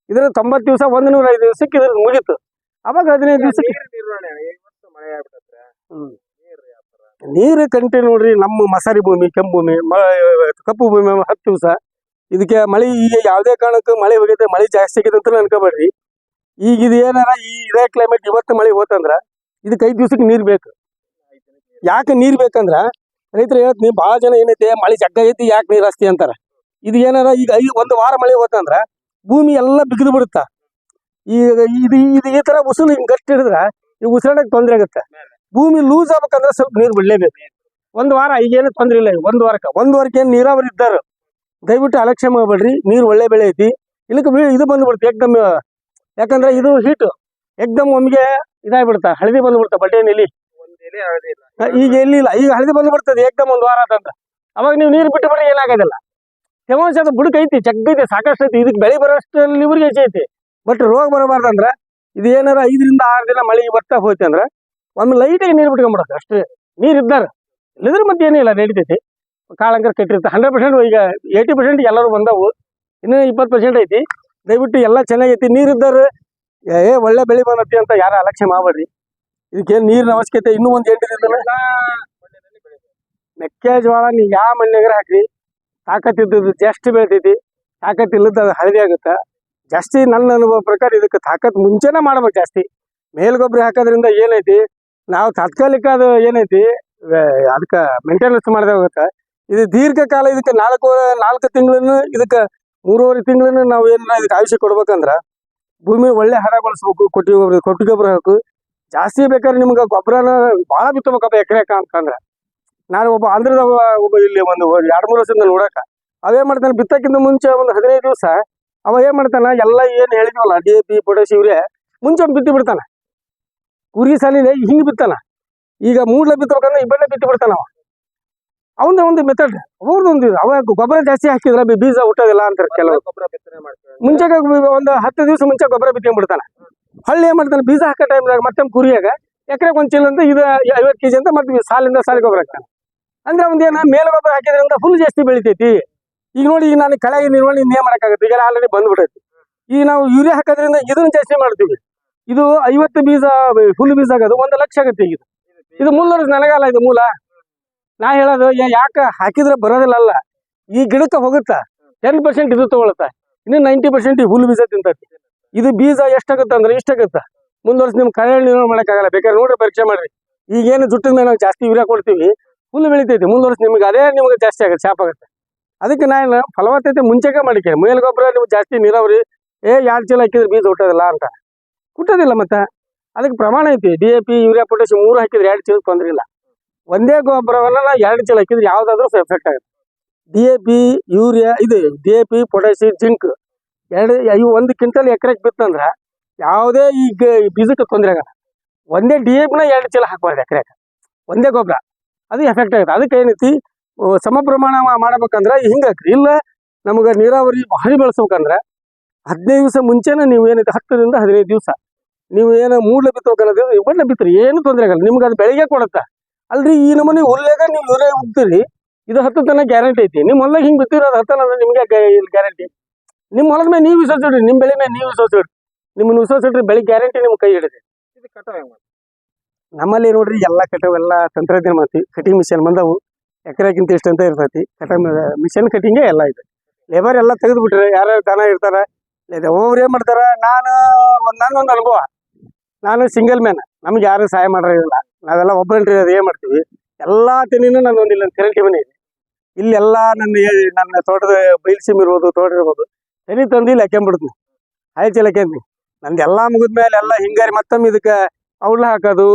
ಇದ್ರ ತೊಂಬತ್ತು ದಿವಸ ಒಂದ್ ನೂರ ಐದು ದಿವಸಕ್ಕೆ ಇದ್ರ ಮುಗಿತು. ಅವಾಗ ಹದಿನೈದು ದಿವಸಕ್ಕೆ ನೀರ್ ಕಂಟಿ ನೋಡ್ರಿ ನಮ್ಮ ಮಸಾರಿ ಭೂಮಿ ಕೆಂಪು ಭೂಮಿ ಕಪ್ಪು ಭೂಮಿ ಹತ್ತು ದಿವಸ. ಇದಕ್ಕೆ ಮಳೆ ಈಗ ಯಾವುದೇ ಕಾರಣಕ್ಕೂ ಮಳೆ ಹೋಗಿದೆ ಮಳೆ ಜಾಸ್ತಿ ಆಗಿದೆ ಅಂತ ಅನ್ಕೋಬೇಡ್ರಿ. ಈಗ ಇದು ಏನಾರ ಈ ಇದೇ ಕ್ಲೈಮೇಟ್ ಇವತ್ತು ಮಳೆ ಹೋತಂದ್ರ ಇದಕ್ಕೆ ಐದು ದಿವಸಕ್ಕೆ ನೀರು ಬೇಕು. ಯಾಕೆ ನೀರು ಬೇಕಂದ್ರ ರೈತರು ಹೇಳ್ತೀನಿ ಭಾಳ ಜನ ಏನೈತೆ ಮಳೆ ಜಗ್ಗ ಐತಿ ಯಾಕೆ ನೀರು ಹಸ್ತಿ ಅಂತಾರ. ಇದು ಏನಾರ ಈಗ ಒಂದು ವಾರ ಮಳೆ ಹೋತಂದ್ರ ಭೂಮಿ ಎಲ್ಲ ಬಿಗಿದು ಬಿಡುತ್ತ. ಈಗ ಇದು ಇದು ಈ ತರ ಉಸಿರು ಹಿಂಗ್ ಗಟ್ಟಿ ಹಿಡಿದ್ರ ಈ ಉಸಿರಾಡಕ್ ತೊಂದರೆ ಆಗುತ್ತೆ. ಭೂಮಿ ಲೂಸ್ ಆಗ್ಬೇಕಂದ್ರೆ ಸ್ವಲ್ಪ ನೀರು ಬಿಡ್ಲೇಬೇಕು. ಒಂದು ವಾರ ಈಗೇನು ತೊಂದರೆ ಇಲ್ಲ ಒಂದು ವಾರಕ್ಕೆ. ಒಂದು ವಾರಕ್ಕೆ ಏನು ನೀರಾವರಿ ಇದ್ದಾರೆ. ದಯವಿಟ್ಟು ಅಲಕ್ಷ್ಯ ಮಾಡ್ಬೇಡ್ರಿ. ನೀರು ಒಳ್ಳೆ ಬೆಳೆ ಐತಿ. ಇಲ್ಲಕ್ಕೆ ಇದು ಬಂದ್ಬಿಡುತ್ತೆ ಏಕ್ದಮ್ ಯಾಕಂದ್ರೆ ಇದು ಹೀಟ್ ಏಕ್ದಮ್ ಇದಾಗಿ ಇದಾಗ್ಬಿಡುತ್ತ ಹಳದಿ ಬಂದ್ಬಿಡುತ್ತ ಬಟ್ಟೆ ಎಲ್ಲಿ. ಈಗ ಎಲ್ಲಿ ಇಲ್ಲ. ಈಗ ಹಳದಿ ಬಂದ್ಬಿಡ್ತದೆ ಏಕ್ದಮ್ ಒಂದು ವಾರ ಆದಂತ ಅವಾಗ ನೀವು ನೀರು ಬಿಟ್ಟು ಬಿಡ್ರಿ ಏನಾಗೋದಿಲ್ಲ. ತೇವಾಂಶ ಅದು ಬುಡಕ್ ಐತಿ ಜಗ್ಗೈತಿ ಸಾಕಷ್ಟು ಐತಿ. ಇದಕ್ಕೆ ಬೆಳೆ ಬರೋಷ್ಟರಲ್ಲಿ ಇವ್ರಿಗೆ ಹೆಚ್ಚು ಐತಿ. ಬಟ್ ರೋಗ ಬರಬಾರ್ದಂದ್ರ ಇದು ಏನಾರ ಐದರಿಂದ ಆರು ದಿನ ಮಳೆ ಬರ್ತಾ ಹೋಯ್ತು ಅಂದ್ರೆ ಒಂದು ಲೈಟಾಗಿ ನೀರು ಬಿಟ್ಕೊಂಡ್ಬಿಡೋದು ಅಷ್ಟೇ. ನೀರು ಇದ್ದಾರ. ಇಲ್ಲದ್ರ ಮತ್ತೆ ಏನಿಲ್ಲ ನಡೀತೈತಿ. ಕಾಳಂಕರ್ ಕಟ್ಟಿರುತ್ತೆ ಹಂಡ್ರೆಡ್ ಪರ್ಸೆಂಟ್ ಈಗ ಏಯ್ಟಿ ಪರ್ಸೆಂಟ್ ಎಲ್ಲರೂ ಬಂದವು. ಇನ್ನೂ ಇಪ್ಪತ್ತು ಪರ್ಸೆಂಟ್ ಐತಿ. ದಯವಿಟ್ಟು ಎಲ್ಲ ಚೆನ್ನಾಗೈತಿ. ನೀರಿದ್ದವ್ರು ಏ ಒಳ್ಳೆ ಬೆಳೆ ಬಂದತಿ ಅಂತ ಯಾರು ಅಲಕ್ಷ್ಯ ಮಾಡಬೇಡ್ರಿ. ಇದಕ್ಕೇನು ನೀರಿನ ಅವಶ್ಯಕತೆ ಇನ್ನೂ ಒಂದು ಎಂಟು ದಿನ ಮೆಕ್ಕೆಜೋಳ ನೀವು ಯಾವ ಮಣ್ಣಿಗಾರ ಹಾಕ್ರಿ? ತಾಕತ್ತಿದ್ದದ್ದು ಜಾಸ್ತಿ ಬೆಳಿತೈತಿ ತಾಕತ್ ಇಲ್ಲದ ಅದು ಹಳದಿ ಆಗುತ್ತೆ. ಜಾಸ್ತಿ ನನ್ನ ಅನುಭವ ಪ್ರಕಾರ ಇದಕ್ಕೆ ತಾಕತ್ ಮುಂಚೆನೇ ಮಾಡ್ಬೇಕು ಜಾಸ್ತಿ. ಮೇಲ್ಗೊಬ್ಬರ ಹಾಕೋದ್ರಿಂದ ಏನೈತಿ, ನಾವು ತಾತ್ಕಾಲಿಕ ಅದು ಏನೈತಿ ಅದಕ್ಕೆ ಮೇಂಟೆನೆನ್ಸ್ ಮಾಡದೆ ಹೋಗುತ್ತೆ ಇದು ದೀರ್ಘಕಾಲ ಇದಕ್ಕೆ ನಾಲ್ಕು ನಾಲ್ಕು ತಿಂಗಳನ್ನು ಇದಕ್ಕೆ ಮೂರುವರೆ ತಿಂಗಳನ್ನು ನಾವು ಏನಾರ ಇದಕ್ಕೆ ಆಯುಷ್ಯ ಕೊಡ್ಬೇಕಂದ್ರ ಭೂಮಿ ಒಳ್ಳೆ ಹರ ಬಳಸ್ಬೇಕು ಕೊಟ್ಟಿಗೆ ಗೊಬ್ಬರ ಕೊಟ್ಟಿಗೆ ಗೊಬ್ಬರ ಹಾಕು ಜಾಸ್ತಿ ಬೇಕಾದ್ರೆ ನಿಮ್ಗೆ ಗೊಬ್ಬರನ ಭಾಳ ಬಿತ್ತಬೇಕಪ್ಪ ಎಕರೆಕ ಅಂತಂದ್ರೆ. ನಾನು ಒಬ್ಬ ಆಂಧ್ರದ ಒಬ್ಬ- ಇಲ್ಲಿ ಒಂದು ಎರಡು ಮೂರು ವರ್ಷದಿಂದ ನೋಡಕ. ಅವೇ ಮಾಡ್ತಾನೆ, ಬಿತ್ತಕ್ಕಿಂತ ಮುಂಚೆ ಒಂದು ಹದಿನೈದು ದಿವಸ ಅವ ಏನ್ ಮಾಡ್ತಾನ, ಎಲ್ಲ ಏನ್ ಹೇಳಿದ್ವಲ್ಲ ಡಿ ಪಿ ಪೊಟ್ಯಾಶ್ ಇವ್ರೆ, ಮುಂಚೆ ಬಿತ್ತಿ ಬಿಡ್ತಾನ. ಕುರಿ ಸಾಲಿನ ಹಿಂಗ್ ಬಿತ್ತಾನ. ಈಗ ಮೂಡ್ಲ ಬಿತ್ತಬೇಕಂದ್ರೆ ಇಬ್ಬರೇ ಬಿತ್ತಿ ಬಿಡ್ತಾನ ಅವ. ಅವನ ಒಂದು ಮೆಥಡ್ ಅವ್ರದ್ದು. ಅವ ಗೊಬ್ಬರ ಜಾಸ್ತಿ ಹಾಕಿದ್ರ ಬೀಜ ಹುಟ್ಟೋದಿಲ್ಲ ಅಂತಾರೆ ಕೆಲವರು. ಮುಂಚೆ ಒಂದು ಹತ್ತು ದಿವಸ ಮುಂಚೆ ಗೊಬ್ಬರ ಬಿತ್ಕೊಂಡ್ಬಿಡ್ತಾನೆ ಹಳ್ಳಿ ಏನ್ ಮಾಡ್ತಾನೆ, ಬೀಜ ಹಾಕೋ ಟೈಮ್ದಾಗ ಮತ್ತೆ ಕುರಿಯಾಗ ಎಕರೆಗೆ ಒಂದು ಚೀಲ ಅಂತ ಇದು ಐವತ್ತು ಕೆಜಿ ಅಂತ ಮತ್ತೆ ಸಾಲಿಂದ ಸಾಲಿಗೆ ಗೊಬ್ಬರ ಹಾಕ್ತಾನೆ. ಅಂದ್ರೆ ಒಂದೇನ ಏನ ಮೇಲ್ ಗೊಬ್ಬರ ಹಾಕಿದ್ರಿಂದ ಹುಲ್ಲು ಜಾಸ್ತಿ ಬೆಳಿತೈತಿ. ಈಗ ನೋಡಿ, ಈಗ ನಾನು ಕಳೆ ನಿರ್ವಹಣೆ ಇನ್ನೇನ್ ಮಾಡಕ್ಕಾಗತ್ತೆ? ಈಗ ಆಲ್ರೆಡಿ ಬಂದ್ಬಿಟ್ಟೈತಿ ಈಗ ನಾವು ಯೂರಿಯಾ ಹಾಕೋದ್ರಿಂದ ಇದನ್ನ ಜಾಸ್ತಿ ಮಾಡ್ತೀವಿ. ಇದು ಐವತ್ತು ಬೀಜ ಫುಲ್ ಬೀಜ ಆಗೋದು, ಒಂದು ಲಕ್ಷ ಆಗುತ್ತೆ ಈಗ. ಇದು. ಮುನ್ನೂರು ನನಗಲ್ಲ ಇದು ಮೂಲ. ನಾ ಹೇಳೋದು ಯಾಕೆ ಹಾಕಿದ್ರೆ ಬರೋದಿಲ್ಲ ಅಲ್ಲ. ಈ ಗಿಡಕ್ಕೆ ಹೋಗುತ್ತಾ? ಟೆನ್ ಪರ್ಸೆಂಟ್ ಇದು ತಗೊಳುತ್ತಾ? ಇನ್ನು ನೈಂಟಿ ಪರ್ಸೆಂಟ್ ಈ ಬೀಜ ತಿಂತತಿ. ಇದು ಬೀಜ ಎಷ್ಟಾಗುತ್ತೆ ಅಂದ್ರೆ ಇಷ್ಟಾಗುತ್ತೆ. ಮುಂದುವರ್ಸಿ ನಿಮ್ ಕಳೆ ನಿರ್ವಹಣೆ ಮಾಡಕ್ಕಾಗಲ್ಲ. ಬೇಕಾದ್ರೆ ನೋಡ್ರಿ, ಪರೀಕ್ಷೆ ಮಾಡ್ರಿ. ಈಗೇನು ಜುಟ್ಟಿನ ಮೇಲೆ ನಾವು ಜಾಸ್ತಿ ಯೂರಿಯಾ ಕೊಡ್ತೀವಿ. ಹುಲ್ಲು ಬೆಳಿತೈತಿ. ಮುಂದುವರ್ಸಿ ನಿಮ್ಗೆ ಅದೇ ನಿಮ್ಗೆ ಜಾಸ್ತಿ ಆಗುತ್ತೆ, ಶಾಪ್ ಆಗುತ್ತೆ. ಅದಕ್ಕೆ ನಾನು ಫಲವತ್ತತೆ ಮುಂಚೆಗೆ ಮಾಡಿಕೆ. ಮೇಲ್ ಗೊಬ್ಬರ ನೀವು ಜಾಸ್ತಿ ನೀರಾವರಿ, ಏ ಎರಡು ಚೀಲ ಹಾಕಿದ್ರೆ ಬೀಜ ಹುಟ್ಟೋದಿಲ್ಲ ಅಂತ. ಹುಟ್ಟೋದಿಲ್ಲ ಮತ್ತೆ. ಅದಕ್ಕೆ ಪ್ರಮಾಣ ಐತಿ. D A P urea potash ಮೂರು ಹಾಕಿದ್ರೆ ಎರಡು ಚೀಲ ತೊಂದರೆ ಇಲ್ಲ. ಒಂದೇ ಗೊಬ್ಬರವನ್ನು ನಾವು ಎರಡು ಚೀಲ ಹಾಕಿದ್ರೆ ಯಾವುದಾದ್ರೂ ಎಫೆಕ್ಟ್ ಆಗುತ್ತೆ. ಡಿ ಎ ಪಿ ಯೂರಿಯಾ, ಇದು ಡಿ ಎ ಪಿ ಪೊಟ್ಯಾಶಿ ಜಿಂಕ್ ಎರಡು, ಇವು ಒಂದು ಕ್ವಿಂಟಲ್ ಎಕರೆಗೆ ಬಿತ್ತಂದ್ರೆ ಯಾವುದೇ ಈಗ ಬೀಜಕ್ಕೆ ತೊಂದರೆ ಆಗಲ್ಲ. ಒಂದೇ ಡಿ ಎ ಪಿನ ಎರಡು ಚೀಲ ಹಾಕ್ಬಾರ್ದು ಎಕರೆಗೆ. ಒಂದೇ ಗೊಬ್ಬರ. ಅದು ಎಫೆಕ್ಟ್ ಆಗುತ್ತೆ. ಅದಕ್ಕೆ ಏನೈತಿ ಸಮ ಪ್ರಮಾಣ ಮಾಡ್ಬೇಕಂದ್ರೆ ಹಿಂಗಾಕ್ರಿ ಹಿಂಗೆ ಇಲ್ಲ, ನಮಗೆ ನೀರಾವರಿ ಭಾರಿ ಬೆಳೆಸ್ಬೇಕಂದ್ರೆ ಹದಿನೈದು ದಿವಸ ಮುಂಚೆನೇ ನೀವು ಏನೈತೆ, ಹತ್ತರಿಂದ ಹದಿನೈದು ದಿವಸ ನೀವು ಏನು ಮೂಡ್ಲೆ ಬಿತ್ತಬೇಕನ್ನೋದು ಬಣ್ಣ ಬಿತ್ತರಿ. ಏನು ತೊಂದರೆ ಆಗಲ್ಲ. ನಿಮ್ಗೆ ಅದು ಬೆಳಿಗ್ಗೆ ಕೊಡುತ್ತಾ. ಅಲ್ರಿ, ಈ ನಮೂನಿ ಹುಲ್ಲಾಗ ನೀವು ಯೂರಿಯಾ ಉಗ್ತೀರಿ. ಇದು ಹತ್ತು ತನಕ ಗ್ಯಾರಂಟಿ ಐತಿ. ನಿಮ್ಮ ಹೊಲ್ದಾಗ ಹಿಂಗೆ ಬಿತ್ತಿರೋ ಅದು ಹತ್ತನ ನಿಮ್ಗೆ ಗ್ಯಾರಂಟಿ. ನಿಮ್ಮ ಹೊಲದ ಮೇಲೆ ನೀವು ವಿಶ್ವಾಸಿಡ್ರಿ ನಿಮ್ಮ ಬೆಳೆ ಮೇಲೆ ನೀವು ವಿಶ್ವಾಸಿಡ್ರಿ ನಿಮ್ಮನ್ನ ವಿಶ್ವಾಸಿಟ್ರಿ ಬೆಳೆ ಗ್ಯಾರಂಟಿ ನಿಮ್ಮ ಕೈ ಹಿಡಿದೆ. ಇದು ಮಾಡ್ತಾರೆ? ನಮ್ಮಲ್ಲಿ ನೋಡ್ರಿ ಎಲ್ಲ ಕಟಾವ್ ಎಲ್ಲ ತಂತ್ರಜ್ಞಾನ ಮಾಡ್ತೀವಿ ಕಟಿಂಗ್ ಮಿಷನ್ ಬಂದವು, ಎಕರೆಗಿಂತ ಇಷ್ಟು ಅಂತ ಇರ್ತೈತಿ. ಕಟಿಂಗ್ ಮಿಷನ್ ಕಟಿಂಗೇ ಎಲ್ಲ ಇದೆ. ಲೇಬರ್ ಎಲ್ಲ ಬಿಟ್ರೆ ಯಾರ್ಯಾರು ದನ ಇರ್ತಾರ? ಒಬ್ಬೊಬ್ರು ಏನು ಮಾಡ್ತಾರ? ನಾನು ಒಂದ್ ನನ್ನೊಂದು ಅನುಭವ. ನಾನು ಸಿಂಗಲ್ ಮ್ಯಾನ್ ನಮ್ಗೆ ಯಾರು ಸಹಾಯ ಮಾಡಿರಲಿಲ್ಲ ನಾವೆಲ್ಲ ಒಬ್ಬರು ಅದು ಏನು ಮಾಡ್ತೀವಿ? ಎಲ್ಲಾ ತೆನಿನೂ ನನ್ನ ಒಂದು ಇಲ್ಲೊಂದು ಕರೆಂಟಿ ಮನೆ ಇದೆ. ಇಲ್ಲೆಲ್ಲ ನನ್ನ ನನ್ನ ತೋಟದ ಬೈಲ್ಸಿಮ್ ಇರ್ಬೋದು, ತೋಟ ಇರ್ಬೋದು. ತೆನಿ ತಂದು ಇಲ್ಲಿ ಹಾಕ್ಕೊಂಡ್ಬಿಡ್ತೀನಿ ಆಯ್ತು ಚೀಲ ಹಾಕ್ಯಂತೀನಿ ನಂದು ಎಲ್ಲ ಮುಗಿದ್ಮೇಲೆ ಎಲ್ಲ ಹಿಂಗಾರಿ ಮತ್ತೊಮ್ಮೆ ಇದಕ್ಕೆ ಔಡ್ಲ ಹಾಕೋದು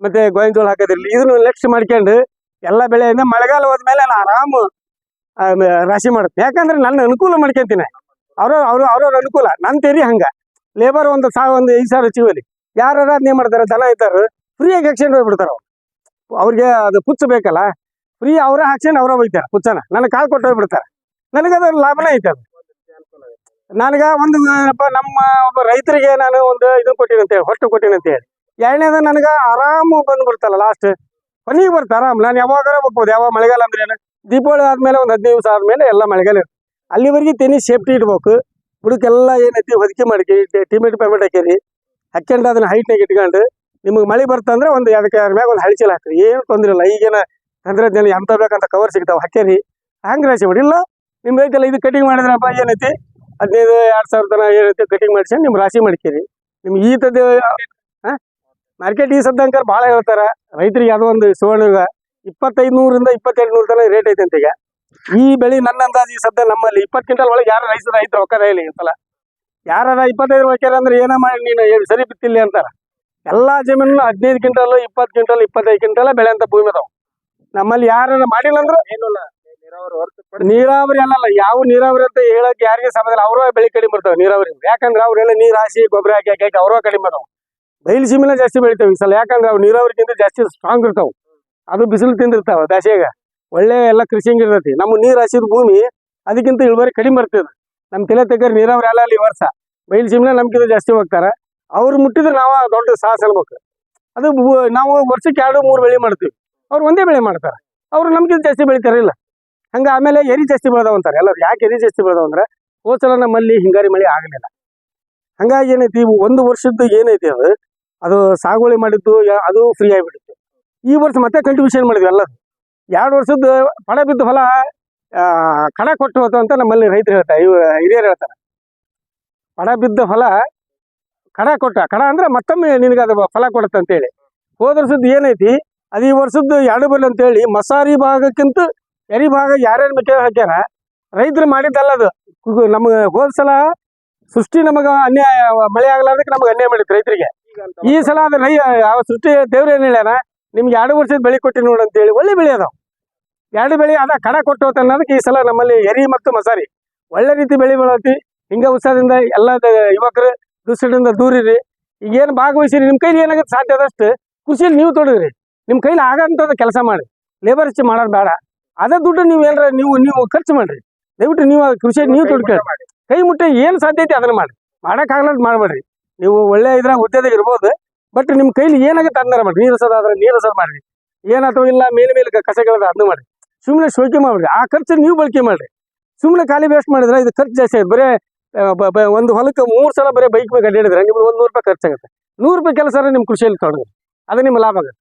ಮತ್ತೆ ಗೋವಿನ ಜೋಳ ಹಾಕೋದಿರ್ಲಿ. ಇದನ್ನ ಲಕ್ಷ್ಯ ಮಾಡ್ಕೊಂಡು ಎಲ್ಲ ಬೆಳೆಯಿಂದ ಮಳೆಗಾಲ ಹೋದ್ಮೇಲೆ ನಾನು ಆರಾಮ ರಾಶಿ ಮಾಡುತ್ತೆ. ಯಾಕಂದ್ರೆ ನನ್ನ ಅನುಕೂಲ ಮಾಡ್ಕೊಂತೀನಿ. ಅವ್ರ ಅವ್ರ, ಅವ್ರವ್ರ ಅನುಕೂಲ. ನನ್ನ ತೆರಿ ಹಂಗ. ಲೇಬರ್ ಒಂದು ಸಾವಿರ ಒಂದು ಐದು ಸಾವಿರ ಹಚ್ಚಿವಲ್ಲಿ ಯಾರು ಅದನ್ನ ಮಾಡ್ತಾರೆ, ದನ ಇದ್ದಾರೆ ಫ್ರೀಯಾಗಿ ಹಾಕ್ಸ್ಕೊಂಡು ಹೋಗ್ಬಿಡ್ತಾರ ಅವ್ರು. ಅವ್ರಿಗೆ ಅದು ಪುಚ್ಚ ಬೇಕಲ್ಲ. ಫ್ರೀ ಅವರೇ ಹಾಕ್ಸ್ಕೊಂಡು ಅವ್ರ ಹೋಗ್ತಾರೆ ಪುಚ್ಚನ. ನನಗೆ ಕಾಲ್ ಕೊಟ್ಟು ಹೋಗ್ಬಿಡ್ತಾರೆ. ನನಗೆ ಅದು ಲಾಭನೇ ಐತೆ ಅದು. ನನಗೆ ಒಂದು ನಮ್ಮ ಒಬ್ಬ ರೈತರಿಗೆ ನಾನು ಒಂದು ಇದು ಕೊಟ್ಟಿನಂತೆ, ಹೊಟ್ಟು ಕೊಟ್ಟಿನಂತೆ ಹೇಳಿ. ಎರಡನೇದು ನನಗೆ ಆರಾಮ ಬಂದ್ಬಿಡ್ತಲ್ಲ ಲಾಸ್ಟ್ ಕೊನೆಗೆ ಬರ್ತ ಆರಾಮ್. ನಾನು ಯಾವಾಗಾರ ಹೋಗ್ಬೋದು. ಯಾವಾಗ ಮಳೆಗಾಲ ಅಂದ್ರೆ ಏನು? ದೀಪಾವಳಿ ಆದ್ಮೇಲೆ ಒಂದು ಹದಿನೈದು ದಿವಸ ಆದ್ಮೇಲೆ ಎಲ್ಲ ಮಳೆಗಾಲ ಅಲ್ಲಿವರೆಗೆ ತೆನಿ ಸೇಫ್ಟಿ ಇಡ್ಬೇಕು. ಬುಡಕ್ಕೆಲ್ಲ ಏನೈತಿ ಹೊದಿಕೆ ಮಾಡ್ಕಿ ಟಿಮೆಟ್ ಪೇಮೆಂಟ್ ಹಾಕಿರಿ. ಹಾಕ್ಯಂಡು ಅದನ್ನ ಹೈಟ್ನಾಗ ಇಟ್ಕೊಂಡು ನಿಮಗೆ ಮಳೆ ಬರ್ತಂದ್ರೆ ಒಂದು ಅದಕ್ಕೆ ಅದ್ರ ಮ್ಯಾಗ ಒಂದು ಹಳಿಚೀಲ ಹಾಕ್ರಿ. ಏನು ತೊಂದ್ರೆ ಇಲ್ಲ. ಈಗೇನ ತಂತ್ರಜ್ಞಾನ ಎಂತ ಬೇಕಂತ ಕವರ್ ಸಿಗ್ತಾವೆ. ಹಾಕ್ಯಾರಿ ಹಂಗೆ ರಾಶಿ ಮಾಡಿ ಇಲ್ಲ ನಿಮ್ಮ ರೈತಲ್ಲ ಇದು ಕಟಿಂಗ್ ಮಾಡಿದ್ರಪ್ಪ, ಏನೈತಿ? ಹದಿನೈದು, ಎರಡು ಸಾವಿರ ತನ ಏನೈತಿ ಕಟಿಂಗ್ ಮಾಡಿಸಿ ನಿಮ್ಮ ರಾಶಿ ಮಾಡ್ಕೇರಿ. ನಿಮ್ಗೆ ಈ ತದ ಮಾರ್ಕೆಟ್ ಈ ಸದ್ದಂಕರ್ ಭಾಳ ಹೇಳ್ತಾರೆ, ರೈತರಿಗೆ ಯಾವುದೋ ಒಂದು ಸುವರ್ಣ ಇಪ್ಪತ್ತೈದು ನೂರಿಂದ ಇಪ್ಪತ್ತೆರಡು ನೂರ ತನಕ ರೇಟ್ ಐತೆ ಅಂತ ಈಗ. ಈ ಬೆಳೆ ನನ್ನ ಅಂದಾಜು ಈ ಸದ್ಯ ನಮ್ಮಲ್ಲಿ ಇಪ್ಪತ್ತು ಕ್ವಿಂಟಲ್ ಒಳಗೆ ಯಾರು ರೈತರ ರೈತರು ಒಕ್ಕದ ಇಲ್ಲ ಅಂತಲ್ಲ. ಯಾರ ಇಪ್ಪತ್ತೈದು ಒಕ್ಕಾರ ಅಂದ್ರೆ ಏನ ಮಾಡಿ ನೀನು ಸರಿ ಬಿತ್ತಿಲ್ಲ ಅಂತಾರ. ಎಲ್ಲಾ ಜಮೀನು ಹದಿನೈದು ಕ್ವಿಂಟಲ್, ಇಪ್ಪತ್ತು ಕ್ವಿಂಟಲ್, ಇಪ್ಪತ್ತೈದು ಕ್ವಿಂಟಲ್ ಬೆಳೆ ಅಂತ ಭೂಮಿ ಅದಾವ. ನಮ್ಮಲ್ಲಿ ಯಾರು ಮಾಡಿಲ್ಲ ಅಂದ್ರೆ ನೀರಾವರಿ ಅಲ್ಲಲ್ಲ ಯಾವ ನೀರಾವರಿ ಅಂತ ಹೇಳಕ್ ಯಾರಿಗೆ ಸಮಯ ಅವ್ರ ಬೆಳೆ ಕಡಿಮೆ ಬರ್ತಾವ ನೀರಾವರಿ. ಯಾಕಂದ್ರೆ ಅವರೆಲ್ಲ ನೀರ್ ಹಾಸಿ, ಗೊಬ್ಬರ ಹಾಕಿ ಹಾಕಿ, ಅವ್ರ ಕಡಿಮೆ ಅದಾವ. ಬಯಲು ಸೀಮೆನ ಜಾಸ್ತಿ ಬೆಳಿತಾವೆ ಈ ಸಲ. ಯಾಕಂದ್ರೆ ಅವು ನೀರಾವರಿಗಿಂತ ಜಾಸ್ತಿ ಸ್ಟ್ರಾಂಗ್ ಇರ್ತಾವೆ. ಅದು ಬಿಸಿಲು ತಿಂದಿರ್ತಾವ ದಾಸಿಯಾಗ ಒಳ್ಳೆ ಎಲ್ಲ ಕೃಷಿ ಇರ್ತೈತಿ. ನಮ್ಮ ನೀರು ಹಾಸಿದ ಭೂಮಿ ಅದಕ್ಕಿಂತ ಇಳುವರಿ ಕಡಿಮೆ ಬರ್ತದೆ ನಮ್ಮ ತಲೆ ತೆಗರ್ ನೀರಾವರಿ ಅಲ್ಲ ಅಲ್ಲಿ ವರ್ಷ. ಬಯಲು ಸೀಮೆನ ನಮ್ಗಿಂತ ಜಾಸ್ತಿ ಹೋಗ್ತಾರೆ. ಅವ್ರು ಮುಟ್ಟಿದ್ರೆ ನಾವು ದೊಡ್ಡ ಸಾಹಸ ಅನ್ಬೇಕು. ಅದು ನಾವು ವರ್ಷಕ್ಕೆ ಎರಡು, ಮೂರು ಬೆಳೆ ಮಾಡ್ತೀವಿ. ಅವ್ರು ಒಂದೇ ಬೆಳೆ ಮಾಡ್ತಾರೆ. ಅವ್ರು ನಮ್ಗಿಂತ ಜಾಸ್ತಿ ಬೆಳಿತಾರಿಲ್ಲ ಹಂಗೆ ಆಮೇಲೆ ಎರಿ ಜಾಸ್ತಿ ಬೆಳೆದಾವ ಅಂತಾರೆ. ಎಲ್ಲರೂ ಯಾಕೆ ಎರಿ ಜಾಸ್ತಿ ಬೆಳೆದಾವ ಅಂದ್ರೆ ಹೋದ್ ಸಲ ನಮ್ಮಲ್ಲಿ ಹಿಂಗಾರಿ ಮಳೆ ಆಗಲಿಲ್ಲ. ಹಂಗಾಗಿ ಏನೈತಿ, ಒಂದು ವರ್ಷದ್ದು ಏನೈತಿ ಅದು? ಅದು ಸಾಗುವಳಿ ಮಾಡಿದ್ದು ಅದು ಫ್ರೀ ಆಗಿಬಿಡುತ್ತೆ. ಈ ವರ್ಷ ಮತ್ತೆ ಕಂಟ್ರಿಬ್ಯೂಷನ್ ಮಾಡಿದ್ವಿ ಎಲ್ಲ. ಎರಡು ವರ್ಷದ್ದು ಪಡ ಬಿದ್ದ ಫಲ ಆ, ಕಡ ಕೊಟ್ಟು ಹೋತು ಅಂತ ನಮ್ಮಲ್ಲಿ ರೈತರು ಹೇಳ್ತಾರೆ ಇವ ಹಿರಿಯರು ಹೇಳ್ತಾರೆ. ಪಡ ಬಿದ್ದ ಫಲ ಕಣ ಕೊಟ್ಟ ಕಣ ಅಂದ್ರೆ ಮತ್ತೊಮ್ಮೆ ನಿನಗೆ ಅದು ಫಲ ಕೊಡುತ್ತೆ ಅಂತೇಳಿ. ಹೋದ ವರ್ಷದ್ದು ಏನೈತಿ ಅದು ಈ ವರ್ಷದ್ದು ಎರಡು ಬಲ್ ಅಂತೇಳಿ ಮಸಾರಿ ಭಾಗಕ್ಕಿಂತ ಎರಿ ಭಾಗ ಯಾರ್ಯಾರು ಮೆಕ್ಕೆ ಹಾಕ್ಯಾರ ರೈತರು ಮಾಡಿದ್ದಲ್ಲ ಅದು. ನಮಗೆ ನಮ್ಗೆ ಹೋದ ಸಲ ಸೃಷ್ಟಿ ನಮಗ ಅನ್ಯಾಯ ಮಳೆ ಆಗ್ಲಾರ್ದಕ್ಕೆ ನಮ್ಗೆ ಅನ್ಯಾಯ ಮಾಡಿತ್ತು ರೈತರಿಗೆ. ಈ ಸಲ ಅದನ್ನ ಯಾವ ಸೃಷ್ಟಿ ದೇವ್ರ ಏನ್ ಹೇಳ್ಯಾರ ನಿಮ್ಗೆ ಎರಡು ವರ್ಷದ ಬೆಳೆ ಕೊಟ್ಟಿ ಅಂತ ಅಂತೇಳಿ ಒಳ್ಳೆ ಬೆಳೆ ಅದಾವ. ಎರಡು ಬೆಳೆ ಅದ ಕಡ ಕೊಟ್ಟು ಅನ್ನೋದಕ್ಕೆ ಈ ಸಲ ನಮ್ಮಲ್ಲಿ ಎರಿ ಮತ್ತು ಮಸಾರಿ. ಒಳ್ಳೆ ರೀತಿ ಬೆಳೆ ಬೆಳತಿ. ಹಿಂಗ ಉತ್ಸಾಹದಿಂದ ಎಲ್ಲ ಯುವಕರು ದುಶ್ಚಟದಿಂದ ದೂರಿರಿ ಈಗ ಏನು ಭಾಗವಹಿಸಿರಿ ನಿಮ್ಮ ಕೈಲಿ ಏನಾಗುತ್ತೆ ಸಾಧ್ಯ ಆದಷ್ಟು ಕೃಷಿಯಲ್ಲಿ ನೀವು ತೊಡಗ್ರಿ. ನಿಮ್ಮ ಕೈಲಿ ಆಗಂತದ ಕೆಲಸ ಮಾಡಿ ಲೇಬರ್ ಹೆಚ್ಚು ಮಾಡೋದು ಬೇಡ. ಅದೇ ದುಡ್ಡು ನೀವು ಏನಾರ ನೀವು ನೀವು ಖರ್ಚು ಮಾಡ್ರಿ. ದಯವಿಟ್ಟು ನೀವು ಕೃಷಿ ನೀವು ತೊಡ್ಕೊಳ್ಳಿ ಕೈ ಮುಟ್ಟ ಏನು ಸಾಧ್ಯ ಐತಿ ಅದನ್ನ ಮಾಡಿ ಮಾಡೋಕ್ಕಾಗಲ್ಲ ಮಾಡಬೇಡ್ರಿ. ನೀವು ಒಳ್ಳೆ ಇದ್ರ ಹುದ್ದೆದಾಗ ಇರ್ಬೋದು ಬಟ್ ನಿಮ್ಮ ಕೈಲಿ ಏನಾಗುತ್ತೆ ಅದನ್ನ ಮಾಡ್ರಿ? ನೀರು ಸದಾದ್ರೆ ನೀರು ಸದ ಮಾಡ್ರಿ. ಏನಾಯ್ತು ಇಲ್ಲ, ಮೇಲೆ ಮೇಲೆ ಕಸಗಳದ ಅದನ್ನ ಮಾಡ್ರಿ. ಸುಮ್ಮನೆ ಶೋಕಿ ಮಾಡ್ರಿ ಆ ಖರ್ಚು ನೀವು ಬಳಕೆ ಮಾಡ್ರಿ. ಸುಮ್ಮನೆ ಖಾಲಿ ವೇಸ್ಟ್ ಮಾಡಿದ್ರೆ ಇದು ಖರ್ಚು ಜಾಸ್ತಿ ಆಯ್ತು. ಬರೀ ಒಂದು ಹೊಲಕ್ಕೆ ಮೂರು ಸಲ ಬರೀ ಬೈಕ್ ಮೇಲೆ ಅಡ್ಡಾಡಿದ್ರೆ ನಿಮ್ಗೆ ಒಂದು ನೂರು ರೂಪಾಯಿ ಖರ್ಚಾಗುತ್ತೆ. ನೂರು ರೂಪಾಯಿ ಕೆಲಸ ನಿಮ್ಮ ಕೃಷಿಯಲ್ಲಿ ತೊಡಗಿ ಅದು ನಿಮ್ಮ ಲಾಭ ಆಗುತ್ತೆ.